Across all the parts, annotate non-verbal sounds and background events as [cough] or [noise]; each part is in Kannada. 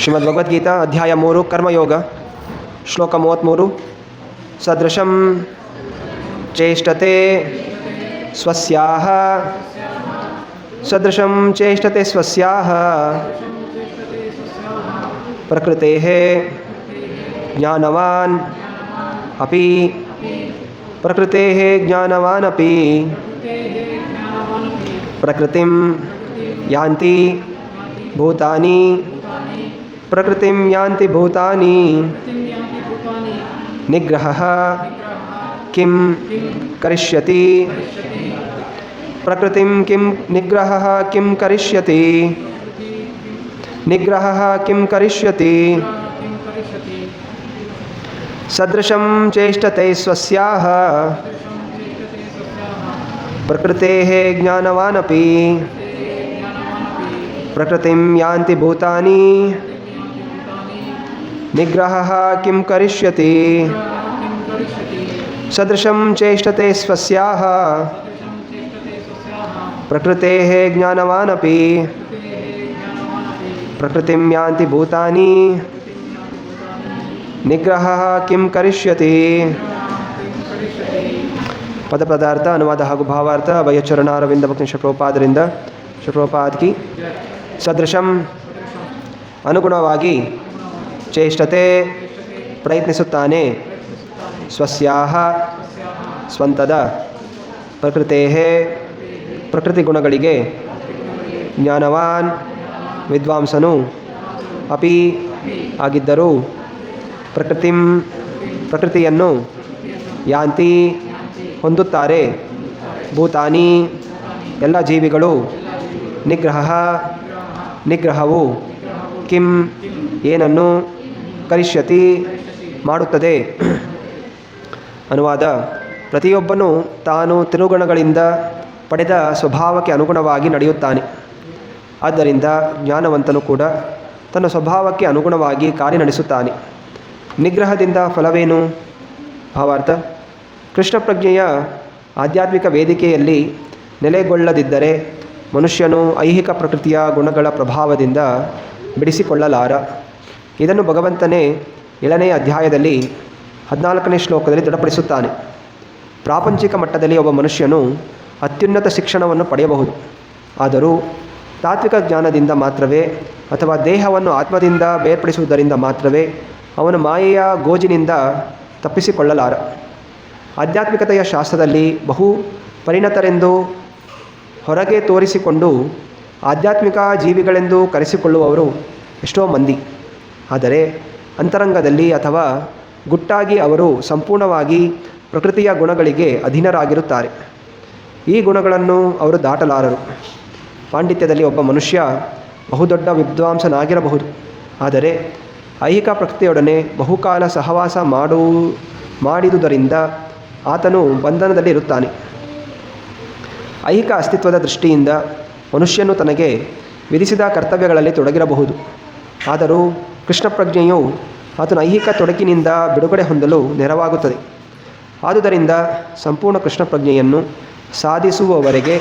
ಶ್ರೀಮದ್ ಭಗವದ್ಗೀತಾ ಅಧ್ಯಾಯ ಮೂರು ಕರ್ಮಯೋಗ ಶ್ಲೋಕ ಮೂವತ್ತ್ಮೂರು ಸದೃಶಂ ಚೇಷ್ಟತೆ ಸ್ವಸ್ಯಾಹ ಸದೃಶಂ ಚೇಷ್ಟತೆ ಸ್ವಸ್ಯಾಹ ಪ್ರಕೃತೇಃ ಜ್ಞಾನವಾನ್ ಅಪಿ ಪ್ರಕೃತೇಃ ಜ್ಞಾನವಾನ್ ಅಪಿ ಪ್ರಕೃತಿಂ ಯಾಂತಿ ಭೂತಾನಿ प्रकृति यान्ति भूतानि। निग्रह। किं करिष्यति? प्रकृति किं निग्रह? किं करिष्यति? निग्रह किं करिष्यति? सदृश चेष्टते स्वस्याह प्रकृते ज्ञानवानपि। प्रकृतिं यान्ति भूतानि। निग्रहः किं करिष्यति सदृशं चेष्टते स्वस्याः प्रकृतेः ज्ञानवानपि प्रकृतिं यान्ति भूतानि ನಿಗ್ರಹ ಕಿಂ ಕರಿಷ್ಯತಿ ಪದಪದಾರ್ಥ ಅನುವಾದ ಹಾಗೂ ಭಾವಾರ್ಥ ಭಯಚರಣಾರವಿಂದ ಭಕ್ತಿ ಶಪ್ರೋಪಾದರಿಂದ ಶಪ್ರೋಪಾದ್ ಕಿ ಸದೃಶಂ ಅನುಗುಣವಾಗಿ ಚೇಷ್ಟತೆ ಪ್ರಯತ್ನಿಸುತ್ತಾನೆ. ಸ್ವಸ್ಯಾಹ ಸ್ವಂತದ ಪ್ರಕೃತೇ ಪ್ರಕೃತಿ ಗುಣಗಳಿಗೆ ಜ್ಞಾನವಾನ್ ವಿದ್ವಾಂಸನು ಅಪಿ ಆಗಿದ್ದರೂ ಪ್ರಕೃತಿಂ ಪ್ರಕೃತಿಯನ್ನು ಯಾಂತಿ ಹೊಂದುತ್ತಾರೆ. ಭೂತಾನಿ ಎಲ್ಲ ಜೀವಿಗಳು ನಿಗ್ರಹ ನಿಗ್ರಹವು ಕಿಂ ಏನನ್ನು ಕರಿಷ್ಯತಿ ಮಾಡುತ್ತದೆ. ಅನುವಾದ. ಪ್ರತಿಯೊಬ್ಬನು ತಾನು ತಿರುಗುಣಗಳಿಂದ ಪಡೆದ ಸ್ವಭಾವಕ್ಕೆ ಅನುಗುಣವಾಗಿ ನಡೆಯುತ್ತಾನೆ. ಆದ್ದರಿಂದ ಜ್ಞಾನವಂತನು ಕೂಡ ತನ್ನ ಸ್ವಭಾವಕ್ಕೆ ಅನುಗುಣವಾಗಿ ಕಾರ್ಯನಡೆಸುತ್ತಾನೆ. ನಿಗ್ರಹದಿಂದ ಫಲವೇನು? ಭಾವಾರ್ಥ. ಕೃಷ್ಣ ಪ್ರಜ್ಞೆಯ ಆಧ್ಯಾತ್ಮಿಕ ವೇದಿಕೆಯಲ್ಲಿ ನೆಲೆಗೊಳ್ಳದಿದ್ದರೆ ಮನುಷ್ಯನು ಐಹಿಕ ಪ್ರಕೃತಿಯ ಗುಣಗಳ ಪ್ರಭಾವದಿಂದ ಬಿಡಿಸಿಕೊಳ್ಳಲಾರ. ಇದನ್ನು ಭಗವಂತನೇ ಏಳನೇ ಅಧ್ಯಾಯದಲ್ಲಿ ಹದಿನಾಲ್ಕನೇ ಶ್ಲೋಕದಲ್ಲಿ ದೃಢಪಡಿಸುತ್ತಾನೆ. ಪ್ರಾಪಂಚಿಕ ಮಟ್ಟದಲ್ಲಿ ಒಬ್ಬ ಮನುಷ್ಯನು ಅತ್ಯುನ್ನತ ಶಿಕ್ಷಣವನ್ನು ಪಡೆಯಬಹುದು. ಆದರೂ ತಾತ್ವಿಕ ಜ್ಞಾನದಿಂದ ಮಾತ್ರವೇ ಅಥವಾ ದೇಹವನ್ನು ಆತ್ಮದಿಂದ ಬೇರ್ಪಡಿಸುವುದರಿಂದ ಮಾತ್ರವೇ ಅವನು ಮಾಯೆಯ ಗೋಜಿನಿಂದ ತಪ್ಪಿಸಿಕೊಳ್ಳಲಾರ. ಆಧ್ಯಾತ್ಮಿಕತೆಯ ಶಾಸ್ತ್ರದಲ್ಲಿ ಬಹು ಪರಿಣತರೆಂದು ಹೊರಗೆ ತೋರಿಸಿಕೊಂಡು ಆಧ್ಯಾತ್ಮಿಕ ಜೀವಿಗಳೆಂದು ಕರೆಸಿಕೊಳ್ಳುವವರು ಎಷ್ಟೋ ಮಂದಿ. ಆದರೆ ಅಂತರಂಗದಲ್ಲಿ ಅಥವಾ ಗುಟ್ಟಾಗಿ ಅವರು ಸಂಪೂರ್ಣವಾಗಿ ಪ್ರಕೃತಿಯ ಗುಣಗಳಿಗೆ ಅಧೀನರಾಗಿರುತ್ತಾರೆ. ಈ ಗುಣಗಳನ್ನು ಅವರು ದಾಟಲಾರರು. ಪಾಂಡಿತ್ಯದಲ್ಲಿ ಒಬ್ಬ ಮನುಷ್ಯ ಬಹುದೊಡ್ಡ ವಿದ್ವಾಂಸನಾಗಿರಬಹುದು. ಆದರೆ ಐಹಿಕ ಪ್ರಕೃತಿಯೊಡನೆ ಬಹುಕಾಲ ಸಹವಾಸ ಮಾಡು, ಮಾಡಿದುದರಿಂದ ಆತನು ಬಂಧನದಲ್ಲಿ ಇರುತ್ತಾನೆ. ಐಹಿಕ ಅಸ್ತಿತ್ವದ ದೃಷ್ಟಿಯಿಂದ ಮನುಷ್ಯನು ತನಗೆ ವಿಧಿಸಿದ ಕರ್ತವ್ಯಗಳಲ್ಲಿ ತೊಡಗಿರಬಹುದು. ಆದರೂ ಕೃಷ್ಣ ಪ್ರಜ್ಞೆಯು ಆತನ ಐಹಿಕ ತೊಡಕಿನಿಂದ ಬಿಡುಗಡೆ ಹೊಂದಲು ನೆರವಾಗುತ್ತದೆ. ಆದುದರಿಂದ ಸಂಪೂರ್ಣ ಕೃಷ್ಣ ಪ್ರಜ್ಞೆಯನ್ನು ಸಾಧಿಸುವವರೆಗೆ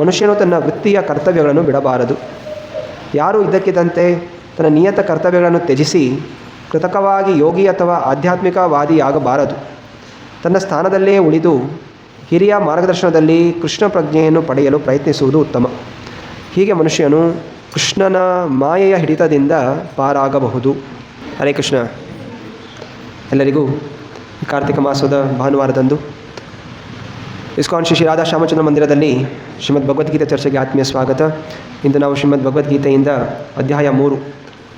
ಮನುಷ್ಯನು ತನ್ನ ವೃತ್ತಿಯ ಕರ್ತವ್ಯಗಳನ್ನು ಬಿಡಬಾರದು. ಯಾರು ಇದ್ದಕ್ಕಿದ್ದಂತೆ ತನ್ನ ನಿಯತ ಕರ್ತವ್ಯಗಳನ್ನು ತ್ಯಜಿಸಿ ಕೃತಕವಾಗಿ ಯೋಗಿ ಅಥವಾ ಆಧ್ಯಾತ್ಮಿಕವಾದಿಯಾಗಬಾರದು. ತನ್ನ ಸ್ಥಾನದಲ್ಲೇ ಉಳಿದು ಹಿರಿಯ ಮಾರ್ಗದರ್ಶನದಲ್ಲಿ ಕೃಷ್ಣ ಪ್ರಜ್ಞೆಯನ್ನು ಪಡೆಯಲು ಪ್ರಯತ್ನಿಸುವುದು ಉತ್ತಮ. ಹೀಗೆ ಮನುಷ್ಯನು ಕೃಷ್ಣನ ಮಾಯೆಯ ಹಿಡಿತದಿಂದ ಪಾರಾಗಬಹುದು. ಹರೇ ಕೃಷ್ಣ. ಎಲ್ಲರಿಗೂ ಕಾರ್ತಿಕ ಮಾಸದ ಭಾನುವಾರದಂದು ಇಸ್ಕಾನ್ ಶ್ರೀ ರಾಧಾ ಶ್ಯಾಮಚಂದ್ರ ಮಂದಿರದಲ್ಲಿ ಶ್ರೀಮದ್ ಭಗವದ್ಗೀತೆ ಚರ್ಚೆಗೆ ಆತ್ಮೀಯ ಸ್ವಾಗತ. ಇಂದು ನಾವು ಶ್ರೀಮದ್ ಭಗವದ್ಗೀತೆಯಿಂದ ಅಧ್ಯಾಯ ಮೂರು,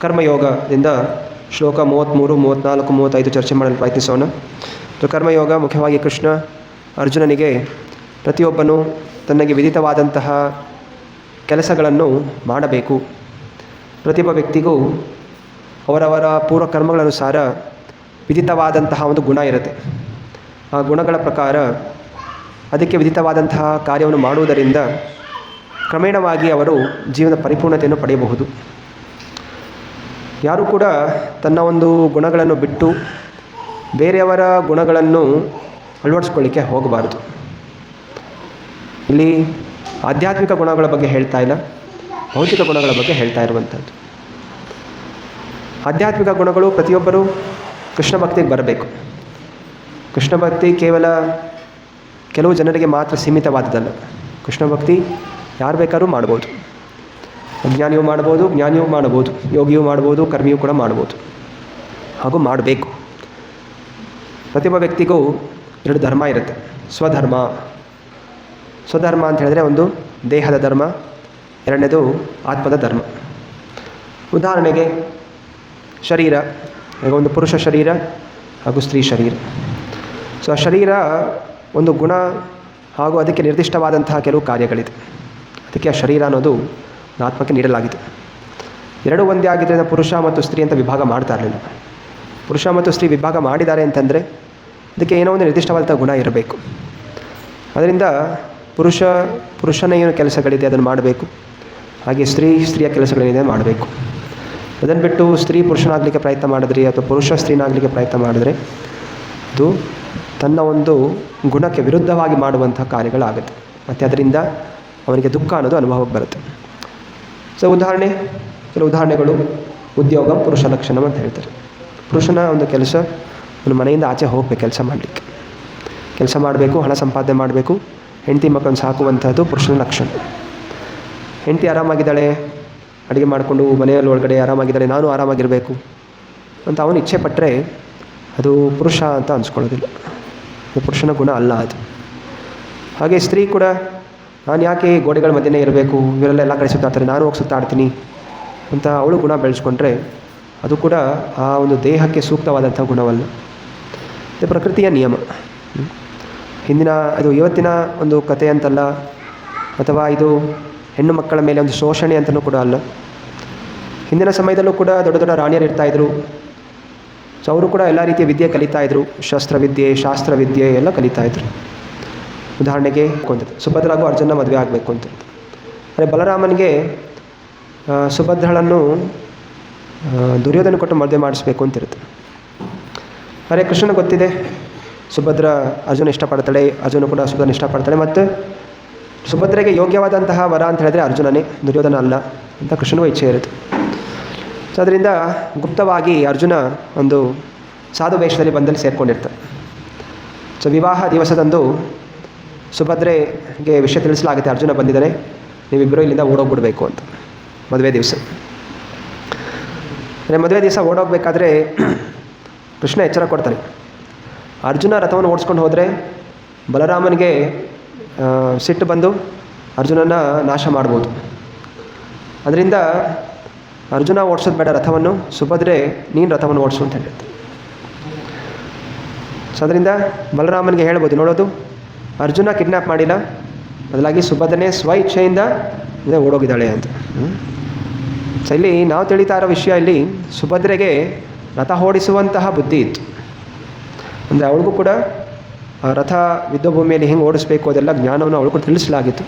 ಕರ್ಮಯೋಗದಿಂದ ಶ್ಲೋಕ ಮೂವತ್ತ್ಮೂರು ಮೂವತ್ತ್ನಾಲ್ಕು ಮೂವತ್ತೈದು ಚರ್ಚೆ ಮಾಡಲು ಪ್ರಯತ್ನಿಸೋಣ. ಕರ್ಮಯೋಗ ಮುಖ್ಯವಾಗಿ ಕೃಷ್ಣ ಅರ್ಜುನನಿಗೆ ಪ್ರತಿಯೊಬ್ಬನು ತನಗೆ ವಿಧಿತವಾದಂತಹ ಕೆಲಸಗಳನ್ನು ಮಾಡಬೇಕು. ಪ್ರತಿಯೊಬ್ಬ ವ್ಯಕ್ತಿಗೂ ಅವರವರ ಪೂರ್ವ ಕರ್ಮಗಳನುಸಾರ ವಿಧಿತವಾದಂತಹ ಒಂದು ಗುಣ ಇರುತ್ತೆ. ಆ ಗುಣಗಳ ಪ್ರಕಾರ ಅದಕ್ಕೆ ವಿಧಿತವಾದಂತಹ ಕಾರ್ಯವನ್ನು ಮಾಡುವುದರಿಂದ ಕ್ರಮೇಣವಾಗಿ ಅವರು ಜೀವನ ಪರಿಪೂರ್ಣತೆಯನ್ನು ಪಡೆಯಬಹುದು. ಯಾರು ಕೂಡ ತನ್ನ ಒಂದು ಗುಣಗಳನ್ನು ಬಿಟ್ಟು ಬೇರೆಯವರ ಗುಣಗಳನ್ನು ಅಳವಡಿಸ್ಕೊಳ್ಳಿಕ್ಕೆ ಹೋಗಬಾರದು. ಇಲ್ಲಿ ಆಧ್ಯಾತ್ಮಿಕ ಗುಣಗಳ ಬಗ್ಗೆ ಹೇಳ್ತಾ ಇಲ್ಲ, ಭೌತಿಕ ಗುಣಗಳ ಬಗ್ಗೆ ಹೇಳ್ತಾ ಇರುವಂಥದ್ದು. ಆಧ್ಯಾತ್ಮಿಕ ಗುಣಗಳು ಪ್ರತಿಯೊಬ್ಬರೂ ಕೃಷ್ಣ ಭಕ್ತಿಗೆ ಬರಬೇಕು. ಕೃಷ್ಣ ಭಕ್ತಿ ಕೇವಲ ಕೆಲವು ಜನರಿಗೆ ಮಾತ್ರ ಸೀಮಿತವಾದದ್ದಲ್ಲ. ಕೃಷ್ಣ ಭಕ್ತಿ ಯಾರು ಬೇಕಾದ್ರೂ ಮಾಡ್ಬೋದು. ಅಜ್ಞಾನಿಯೂ ಮಾಡ್ಬೋದು, ಜ್ಞಾನಿಯೂ ಮಾಡ್ಬೋದು, ಯೋಗಿಯೂ ಮಾಡ್ಬೋದು, ಕರ್ಮಿಯೂ ಕೂಡ ಮಾಡ್ಬೋದು. ಹಾಗೂ ಮಾಡಬೇಕು. ಪ್ರತಿಯೊಬ್ಬ ವ್ಯಕ್ತಿಗೂ ಎರಡು ಧರ್ಮ ಇರುತ್ತೆ. ಸ್ವಧರ್ಮ ಸ್ವಧರ್ಮ ಅಂತ ಹೇಳಿದ್ರೆ ಒಂದು ದೇಹದ ಧರ್ಮ, ಎರಡನೇದು ಆತ್ಮದ ಧರ್ಮ. ಉದಾಹರಣೆಗೆ ಶರೀರ, ಈಗ ಒಂದು ಪುರುಷ ಶರೀರ ಹಾಗೂ ಸ್ತ್ರೀ ಶರೀರ. ಸೊ ಆ ಶರೀರ ಒಂದು ಗುಣ ಹಾಗೂ ಅದಕ್ಕೆ ನಿರ್ದಿಷ್ಟವಾದಂತಹ ಕೆಲವು ಕಾರ್ಯಗಳಿದೆ. ಅದಕ್ಕೆ ಆ ಶರೀರ ಅನ್ನೋದು ಆತ್ಮಕ್ಕೆ ನೀಡಲಾಗಿದೆ. ಎರಡು ಒಂದೇ ಆಗಿದ್ದರಿಂದ ಪುರುಷ ಮತ್ತು ಸ್ತ್ರೀ ಅಂತ ವಿಭಾಗ ಮಾಡ್ತಾ ಇರಲಿಲ್ಲ. ಪುರುಷ ಮತ್ತು ಸ್ತ್ರೀ ವಿಭಾಗ ಮಾಡಿದ್ದಾರೆ ಅಂತಂದರೆ ಅದಕ್ಕೆ ಏನೋ ಒಂದು ನಿರ್ದಿಷ್ಟವಾದಂಥ ಗುಣ ಇರಬೇಕು. ಅದರಿಂದ ಪುರುಷ, ಪುರುಷನ ಏನು ಕೆಲಸಗಳಿದೆ ಅದನ್ನು ಮಾಡಬೇಕು. ಹಾಗೆ ಸ್ತ್ರೀ, ಸ್ತ್ರೀಯ ಕೆಲಸಗಳೇನಿದೆ ಮಾಡಬೇಕು. ಅದನ್ನು ಬಿಟ್ಟು ಸ್ತ್ರೀ ಪುರುಷನಾಗಲಿಕ್ಕೆ ಪ್ರಯತ್ನ ಮಾಡಿದ್ರಿ ಅಥವಾ ಪುರುಷ ಸ್ತ್ರೀನಾಗಲಿಕ್ಕೆ ಪ್ರಯತ್ನ ಮಾಡಿದ್ರೆ ಅದು ತನ್ನ ಒಂದು ಗುಣಕ್ಕೆ ವಿರುದ್ಧವಾಗಿ ಮಾಡುವಂಥ ಕಾರ್ಯಗಳಾಗುತ್ತೆ. ಮತ್ತು ಅದರಿಂದ ಅವನಿಗೆ ದುಃಖ ಅನ್ನೋದು ಅನುಭವಕ್ಕೆ ಬರುತ್ತೆ. ಸೊ, ಉದಾಹರಣೆ ಕೆಲವು ಉದಾಹರಣೆಗಳು. ಉದ್ಯೋಗ, ಪುರುಷ ಲಕ್ಷಣ ಅಂತ ಹೇಳ್ತಾರೆ. ಪುರುಷನ ಒಂದು ಕೆಲಸ, ಒಂದು ಮನೆಯಿಂದ ಆಚೆ ಹೋಗಬೇಕು, ಕೆಲಸ ಮಾಡಲಿಕ್ಕೆ. ಕೆಲಸ ಮಾಡಬೇಕು, ಹಣ ಸಂಪಾದನೆ ಮಾಡಬೇಕು. ಹೆಂಡತಿ ಮಕ್ಕಳನ್ನು ಸಾಕುವಂಥದ್ದು ಪುರುಷನ ಲಕ್ಷಣ. ಹೆಂಡತಿ ಆರಾಮಾಗಿದ್ದಾಳೆ, ಅಡುಗೆ ಮಾಡಿಕೊಂಡು ಮನೆಯಲ್ಲಿ ಒಳಗಡೆ ಆರಾಮಾಗಿದ್ದಾಳೆ, ನಾನು ಆರಾಮಾಗಿರಬೇಕು ಅಂತ ಅವನು ಇಚ್ಛೆ ಪಟ್ಟರೆ ಅದು ಪುರುಷ ಅಂತ ಅನ್ಸ್ಕೊಳ್ಳೋದಿಲ್ಲ. ಅದು ಪುರುಷನ ಗುಣ ಅಲ್ಲ ಅದು. ಹಾಗೆ ಸ್ತ್ರೀ ಕೂಡ, ನಾನು ಯಾಕೆ ಗೋಡೆಗಳ ಮಧ್ಯೆನೇ ಇರಬೇಕು, ಇವರೆಲ್ಲ ಎಲ್ಲ ಕಡೆ ಸುತ್ತಾಡ್ತಾರೆ, ನಾನು ಹೋಗಿ ಸುತ್ತಾಡ್ತೀನಿ ಅಂತ ಅವಳು ಗುಣ ಬೆಳೆಸ್ಕೊಂಡ್ರೆ ಅದು ಕೂಡ ಆ ಒಂದು ದೇಹಕ್ಕೆ ಸೂಕ್ತವಾದಂಥ ಗುಣವಲ್ಲ. ಇದು ಪ್ರಕೃತಿಯ ನಿಯಮ. ಹಿಂದಿನ ಅದು ಇವತ್ತಿನ ಒಂದು ಕತೆ ಅಂತಲ್ಲ, ಅಥವಾ ಇದು ಹೆಣ್ಣು ಮಕ್ಕಳ ಮೇಲೆ ಒಂದು ಶೋಷಣೆ ಅಂತಲೂ ಕೂಡ ಅಲ್ಲ. ಹಿಂದಿನ ಸಮಯದಲ್ಲೂ ಕೂಡ ದೊಡ್ಡ ದೊಡ್ಡ ರಾಣಿಯರು ಇರ್ತಾಯಿದ್ರು ಸೊ ಅವರು ಕೂಡ ಎಲ್ಲ ರೀತಿಯ ವಿದ್ಯೆ ಕಲಿತಾಯಿದ್ರು ಶಸ್ತ್ರವಿದ್ಯೆ ಶಾಸ್ತ್ರವಿದ್ಯೆ ಎಲ್ಲ ಕಲಿತಾಯಿದ್ರು ಉದಾಹರಣೆಗೆ ಕೊಂತದ್ದು ಸುಭದ್ರಾಗೂ ಅರ್ಜುನ ಮದುವೆ ಆಗಬೇಕು ಅಂತ. ಆದರೆ ಬಲರಾಮನಿಗೆ ಸುಭದ್ರಳನ್ನು ದುರ್ಯೋಧನ ಕೊಟ್ಟು ಮದುವೆ ಮಾಡಿಸ್ಬೇಕು ಅಂತಿರುತ್ತೆ ಅರೆ ಕೃಷ್ಣನ ಗೊತ್ತಿದೆ ಸುಭದ್ರ ಅರ್ಜುನ ಇಷ್ಟಪಡ್ತಾಳೆ, ಅರ್ಜುನ ಕೂಡ ಸುಭದ್ರನ ಇಷ್ಟಪಡ್ತಾಳೆ ಮತ್ತು ಸುಭದ್ರೆಗೆ ಯೋಗ್ಯವಾದಂತಹ ವರ ಅಂತ ಹೇಳಿದ್ರೆ ಅರ್ಜುನನೇ, ದುರ್ಯೋಧನ ಅಲ್ಲ ಅಂತ ಕೃಷ್ಣನ ಇಚ್ಛೆ ಇರುತ್ತೆ. ಸೊ ಅದರಿಂದ ಗುಪ್ತವಾಗಿ ಅರ್ಜುನ ಒಂದು ಸಾಧು ವೇಷದಲ್ಲಿ ಬಂದಲ್ಲಿ ಸೇರಿಕೊಂಡಿರ್ತಾರೆ ಸೊ ವಿವಾಹ ದಿವಸದಂದು ಸುಭದ್ರೆಗೆ ವಿಷಯ ತಿಳಿಸಲಾಗುತ್ತೆ, ಅರ್ಜುನ ಬಂದಿದ್ದಾನೆ ನೀವಿಬ್ಬರು ಇಲ್ಲಿಂದ ಓಡೋಗ್ಬಿಡ್ಬೇಕು ಅಂತ, ಮದುವೆ ದಿವಸ. ಅಂದರೆ ಮದುವೆ ದಿವಸ ಓಡೋಗ್ಬೇಕಾದ್ರೆ ಕೃಷ್ಣ ಎಚ್ಚರ ಕೊಡ್ತಾನೆ. ಅರ್ಜುನ ರಥವನ್ನು ಓಡಿಸ್ಕೊಂಡು ಹೋದರೆ ಬಲರಾಮನಿಗೆ ಸಿಟ್ಟು ಬಂದು ಅರ್ಜುನನ ನಾಶ ಮಾಡ್ಬೋದು. ಅದರಿಂದ ಅರ್ಜುನ ಓಡಿಸೋದು ಬೇಡ ರಥವನ್ನು, ಸುಭದ್ರೆ ನೀನು ರಥವನ್ನು ಓಡಿಸು ಅಂತ ಹೇಳಿರ್ತಾರೆ ಸೊ ಅದರಿಂದ ಬಲರಾಮನಿಗೆ ಹೇಳ್ಬೋದು, ನೋಡೋದು, ಅರ್ಜುನ ಕಿಡ್ನ್ಯಾಪ್ ಮಾಡಿಲ್ಲ, ಬದಲಾಗಿ ಸುಭದ್ರನೇ ಸ್ವ ಇಚ್ಛೆಯಿಂದ ಇದೇ ಓಡೋಗಿದ್ದಾಳೆ ಅಂತ. ಸೊ ಇಲ್ಲಿ ನಾವು ತಿಳಿತಾ ಇರೋ ವಿಷಯ ಇಲ್ಲಿ ಸುಭದ್ರೆಗೆ ರಥ ಓಡಿಸುವಂತಹ ಬುದ್ಧಿ ಇತ್ತು. ಅಂದರೆ ಅವಳಿಗೂ ಕೂಡ ರಥ ಯುದ್ಧ ಭೂಮಿಯಲ್ಲಿ ಹೆಂಗೆ ಓಡಿಸ್ಬೇಕು ಅದೆಲ್ಲ ಜ್ಞಾನವನ್ನು ಅವಳು ಕೂಡ ತಿಳಿಸಲಾಗಿತ್ತು.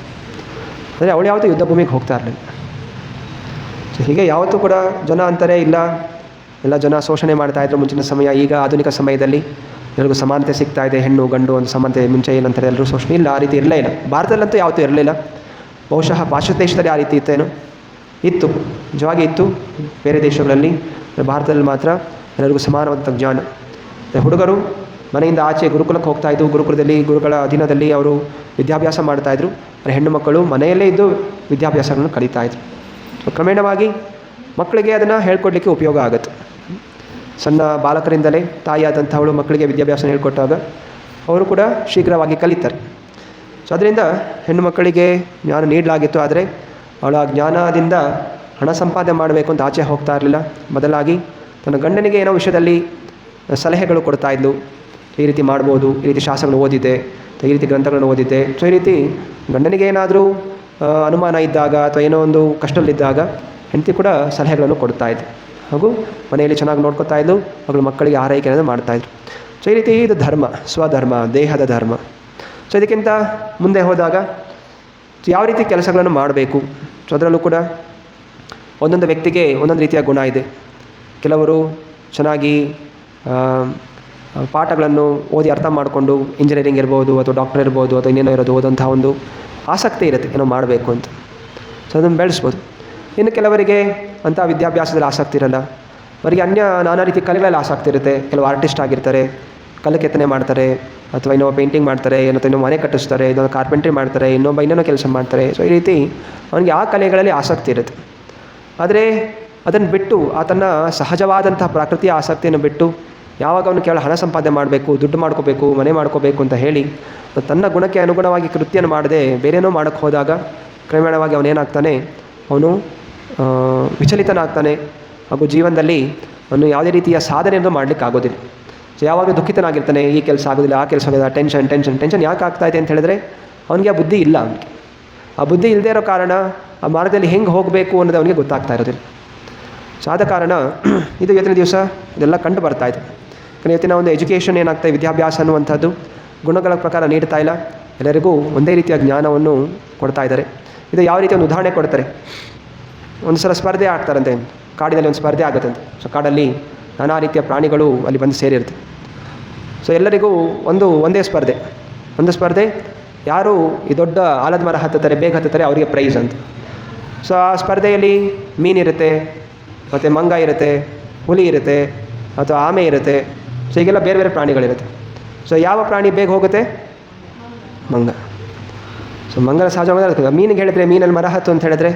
ಅಂದರೆ ಅವಳು ಯಾವತ್ತೂ ಯುದ್ಧ ಭೂಮಿಗೆ ಹೋಗ್ತಾ ಇರಲಿಲ್ಲ. ಸೊ ಹೀಗೆ ಯಾವತ್ತೂ ಕೂಡ ಜನ ಅಂತಾರೆ, ಇಲ್ಲ, ಎಲ್ಲ ಜನ ಶೋಷಣೆ ಮಾಡ್ತಾ ಇದ್ರು ಮುಂಚಿನ ಸಮಯ, ಈಗ ಆಧುನಿಕ ಸಮಯದಲ್ಲಿ ಎಲ್ಲರಿಗೂ ಸಮಾನತೆ ಸಿಗ್ತಾ ಇದೆ, ಹೆಣ್ಣು, ಗಂಡು, ಒಂದು ಸಮಾನತೆ ಮುಂಚೆ ಏನಂತಾರೆ ಎಲ್ಲರೂ ಶೋಷಣೆ ಇಲ್ಲ, ಆ ರೀತಿ ಇರಲೇ ಇಲ್ಲ. ಭಾರತದಲ್ಲಂತೂ ಯಾವತ್ತೂ ಇರಲಿಲ್ಲ. ಬಹುಶಃ ಪಾಶ್ಚಾತ್ಯ ದೇಶದಲ್ಲಿ ಆ ರೀತಿ ಇತ್ತೇನೋ? ಇತ್ತು. ನಿಜವಾಗಿ ಇತ್ತು. ಬೇರೆ ದೇಶಗಳಲ್ಲಿ, ಭಾರತದಲ್ಲಿ ಮಾತ್ರ ಎಲ್ಲರಿಗೂ ಸಮಾನವಾದಂಥ ಜ್ಞಾನ. ಹುಡುಗರು ಮನೆಯಿಂದ ಆಚೆ ಗುರುಕುಲಕ್ಕೆ ಹೋಗ್ತಾ ಇದ್ದು, ಗುರುಕುಲದಲ್ಲಿ, ಗುರುಗಳ ಅಧೀನದಲ್ಲಿ ಅವರು ವಿದ್ಯಾಭ್ಯಾಸ ಮಾಡ್ತಾಯಿದ್ರು ಅಂದರೆ ಹೆಣ್ಣು ಮಕ್ಕಳು ಮನೆಯಲ್ಲೇ ಇದ್ದು ವಿದ್ಯಾಭ್ಯಾಸಗಳನ್ನು ಕಲಿತಾ ಇದ್ರು. ಸೊ ಕ್ರಮೇಣವಾಗಿ ಮಕ್ಕಳಿಗೆ ಅದನ್ನು ಹೇಳ್ಕೊಡ್ಲಿಕ್ಕೆ ಉಪಯೋಗ ಆಗುತ್ತೆ. ಸಣ್ಣ ಬಾಲಕರಿಂದಲೇ ತಾಯಿಯಾದಂಥವಳು ಮಕ್ಕಳಿಗೆ ವಿದ್ಯಾಭ್ಯಾಸ ಹೇಳ್ಕೊಟ್ಟಾಗ ಅವರು ಕೂಡ ಶೀಘ್ರವಾಗಿ ಕಲಿತಾರೆ. ಸೊ ಅದರಿಂದ ಹೆಣ್ಣು ಮಕ್ಕಳಿಗೆ ಜ್ಞಾನ ನೀಡಲಾಗಿತ್ತು ಆದರೆ ಅವಳ ಜ್ಞಾನದಿಂದ ಹಣ ಸಂಪಾದನೆ ಮಾಡಬೇಕು ಅಂತ ಆಚೆ ಹೋಗ್ತಾ ಇರಲಿಲ್ಲ. ಬದಲಾಗಿ ತನ್ನ ಗಂಡನಿಗೆ ಏನೋ ವಿಷಯದಲ್ಲಿ ಸಲಹೆಗಳು ಕೊಡ್ತಾ ಇದ್ಲು. ಈ ರೀತಿ ಮಾಡ್ಬೋದು, ಈ ರೀತಿ ಶಾಸ್ತ್ರಗಳನ್ನು ಅಥವಾ ಈ ರೀತಿ ಗ್ರಂಥಗಳನ್ನು ಓದಿದ್ದೆ. ಸೊ ಈ ರೀತಿ ಗಂಡನಿಗೆ ಏನಾದರೂ ಅನುಮಾನ ಇದ್ದಾಗ ಅಥವಾ ಏನೋ ಒಂದು ಕಷ್ಟದಲ್ಲಿದ್ದಾಗ ಹೆಂಡತಿ ಕೂಡ ಸಲಹೆಗಳನ್ನು ಕೊಡ್ತಾ ಇದ್ದೆ ಹಾಗೂ ಮನೆಯಲ್ಲಿ ಚೆನ್ನಾಗಿ ನೋಡ್ಕೊತಾ ಇದ್ದು ಮಗಳು ಮಕ್ಕಳಿಗೆ ಆರೈಕೆಯನ್ನು ಮಾಡ್ತಾಯಿದ್ರು ಸೊ ಈ ರೀತಿ ಇದು ಧರ್ಮ, ಸ್ವಧರ್ಮ, ದೇಹದ ಧರ್ಮ. ಸೊ ಇದಕ್ಕಿಂತ ಮುಂದೆ ಹೋದಾಗ ಯಾವ ರೀತಿ ಕೆಲಸಗಳನ್ನು ಮಾಡಬೇಕು? ಸೊ ಅದರಲ್ಲೂ ಕೂಡ ಒಂದೊಂದು ವ್ಯಕ್ತಿಗೆ ಒಂದೊಂದು ರೀತಿಯ ಗುಣ ಇದೆ. ಕೆಲವರು ಚೆನ್ನಾಗಿ ಪಾಠಗಳನ್ನು ಓದಿ ಅರ್ಥ ಮಾಡಿಕೊಂಡು ಇಂಜಿನಿಯರಿಂಗ್ ಇರ್ಬೋದು ಅಥವಾ ಡಾಕ್ಟರ್ ಇರ್ಬೋದು ಅಥವಾ ಇನ್ನೇನೋ ಇರೋದು ಓದೋಂಥ ಒಂದು ಆಸಕ್ತಿ ಇರುತ್ತೆ. ಏನೋ ಮಾಡಬೇಕು ಅಂತ. ಸೊ ಅದನ್ನು ಬೆಳೆಸ್ಬೋದು. ಇನ್ನು ಕೆಲವರಿಗೆ ಅಂಥ ವಿದ್ಯಾಭ್ಯಾಸದಲ್ಲಿ ಆಸಕ್ತಿ ಇರಲ್ಲ. ಅವರಿಗೆ ಅನ್ಯ ನಾನಾ ರೀತಿ ಕಲೆಗಳಲ್ಲಿ ಆಸಕ್ತಿ ಇರುತ್ತೆ. ಕೆಲವು ಆರ್ಟಿಸ್ಟ್ ಆಗಿರ್ತಾರೆ ಕಲೆ ಕೆತ್ತನೆ ಮಾಡ್ತಾರೆ, ಅಥವಾ ಇನ್ನೊಬ್ಬ ಪೇಂಟಿಂಗ್ ಮಾಡ್ತಾರೆ, ಏನೋ ಇನ್ನೊಬ್ಬ ಮನೆ ಕಟ್ಟಿಸ್ತಾರೆ, ಇನ್ನೊಂದು ಕಾರ್ಪೆಂಟ್ರಿ ಮಾಡ್ತಾರೆ, ಇನ್ನೊಬ್ಬ ಇನ್ನೇನೋ ಕೆಲಸ ಮಾಡ್ತಾರೆ. ಸೊ ಈ ರೀತಿ ಅವನಿಗೆ ಆ ಕಲೆಗಳಲ್ಲಿ ಆಸಕ್ತಿ ಇರುತ್ತೆ. ಆದರೆ ಅದನ್ನು ಬಿಟ್ಟು ಆತನ ಸಹಜವಾದಂತಹ ಪ್ರಕೃತಿಯ ಆಸಕ್ತಿಯನ್ನು ಬಿಟ್ಟು ಯಾವಾಗ ಅವನು ಕೇವಲ ಹಣ ಸಂಪಾದನೆ ಮಾಡಬೇಕು, ದುಡ್ಡು ಮಾಡ್ಕೋಬೇಕು, ಮನೆ ಮಾಡ್ಕೋಬೇಕು ಅಂತ ಹೇಳಿ ತನ್ನ ಗುಣಕ್ಕೆ ಅನುಗುಣವಾಗಿ ಕೃತ್ಯನ ಮಾಡದೆ ಬೇರೇನೋ ಮಾಡೋಕ್ಕೆ ಹೋದಾಗ ಕ್ರಮೇಣವಾಗಿ ಅವನೇನಾಗ್ತಾನೆ ಅವನು ವಿಚಲಿತನಾಗ್ತಾನೆ. ಹಾಗೂ ಜೀವನದಲ್ಲಿ ಅವನು ಯಾವುದೇ ರೀತಿಯ ಸಾಧನೆಯನ್ನು ಮಾಡಲಿಕ್ಕೆ ಆಗೋದಿಲ್ಲ. ಸೊ, ಯಾವಾಗಲೂ ದುಃಖಿತನಾಗಿರ್ತಾನೆ, ಈ ಕೆಲಸ ಆಗೋದಿಲ್ಲ, ಆ ಕೆಲಸ ಆಗೋದಿಲ್ಲ ಟೆನ್ಷನ್ ಟೆನ್ಷನ್ ಟೆನ್ಷನ್ ಯಾಕೆ ಆಗ್ತಾಯಿದೆ ಅಂತ ಹೇಳಿದ್ರೆ, ಅವನಿಗೆ ಆ ಬುದ್ಧಿ ಇಲ್ಲ ಅವನಿಗೆ. ಆ ಬುದ್ಧಿ ಇಲ್ಲದೇ ಇರೋ ಕಾರಣ ಆ ಮಾರ್ಗದಲ್ಲಿ ಹೆಂಗೆ ಹೋಗಬೇಕು ಅನ್ನೋದು ಅವನಿಗೆ ಗೊತ್ತಾಗ್ತಾ ಇರೋದಿಲ್ಲ. ಸೊ, ಆದ ಕಾರಣ, ಇದು ಇವತ್ತಿನ ದಿವಸ ಇದೆಲ್ಲ ಕಂಡು ಬರ್ತಾ ಇದೆ. ಇವತ್ತಿನ ಒಂದು ಎಜುಕೇಷನ್ ಏನಾಗ್ತಾ ವಿದ್ಯಾಭ್ಯಾಸ ಅನ್ನುವಂಥದ್ದು ಗುಣಗಳ ಪ್ರಕಾರ ನೀಡ್ತಾ ಇಲ್ಲ. ಎಲ್ಲರಿಗೂ ಒಂದೇ ರೀತಿಯ ಜ್ಞಾನವನ್ನು ಕೊಡ್ತಾ ಇದ್ದಾರೆ. ಇದು ಯಾವ ರೀತಿ ಒಂದು ಉದಾಹರಣೆ ಕೊಡ್ತಾರೆ? ಒಂದು ಸಲ ಸ್ಪರ್ಧೆ ಆಗ್ತಾರಂತೆ ಕಾಡಿನಲ್ಲಿ ಒಂದು ಸ್ಪರ್ಧೆ ಆಗುತ್ತಂತೆ. ಸೊ ಕಾಡಲ್ಲಿ ನಾನಾ ರೀತಿಯ ಪ್ರಾಣಿಗಳು ಅಲ್ಲಿ ಬಂದು ಸೇರಿರುತ್ತೆ. ಸೊ ಎಲ್ಲರಿಗೂ ಒಂದು, ಒಂದೇ ಸ್ಪರ್ಧೆ. ಒಂದು ಸ್ಪರ್ಧೆ, ಯಾರು ಈ ದೊಡ್ಡ ಆಲದ ಮರ ಹತ್ತುತ್ತಾರೆ, ಬೇಗ ಹತ್ತುತ್ತಾರೆ, ಅವರಿಗೆ ಪ್ರೈಸ್ ಅಂತ. ಸೊ ಆ ಸ್ಪರ್ಧೆಯಲ್ಲಿ ಮೀನಿರುತ್ತೆ, ಮತ್ತು ಮಂಗ ಇರುತ್ತೆ, ಹುಲಿ ಇರುತ್ತೆ, ಅಥವಾ ಆಮೆ ಇರುತ್ತೆ. ಸೊ ಈಗೆಲ್ಲ ಬೇರೆ ಬೇರೆ ಪ್ರಾಣಿಗಳಿರುತ್ತೆ. ಸೊ ಯಾವ ಪ್ರಾಣಿ ಬೇಗ ಹೋಗುತ್ತೆ? ಮಂಗ. ಸೊ ಮಂಗಲ ಸಹಜವಾದ. ಮೀನಿಗೆ ಹೇಳಿದ್ರೆ ಮೀನಲ್ಲಿ ಮರ ಹತ್ತು ಅಂತ ಹೇಳಿದ್ರೆ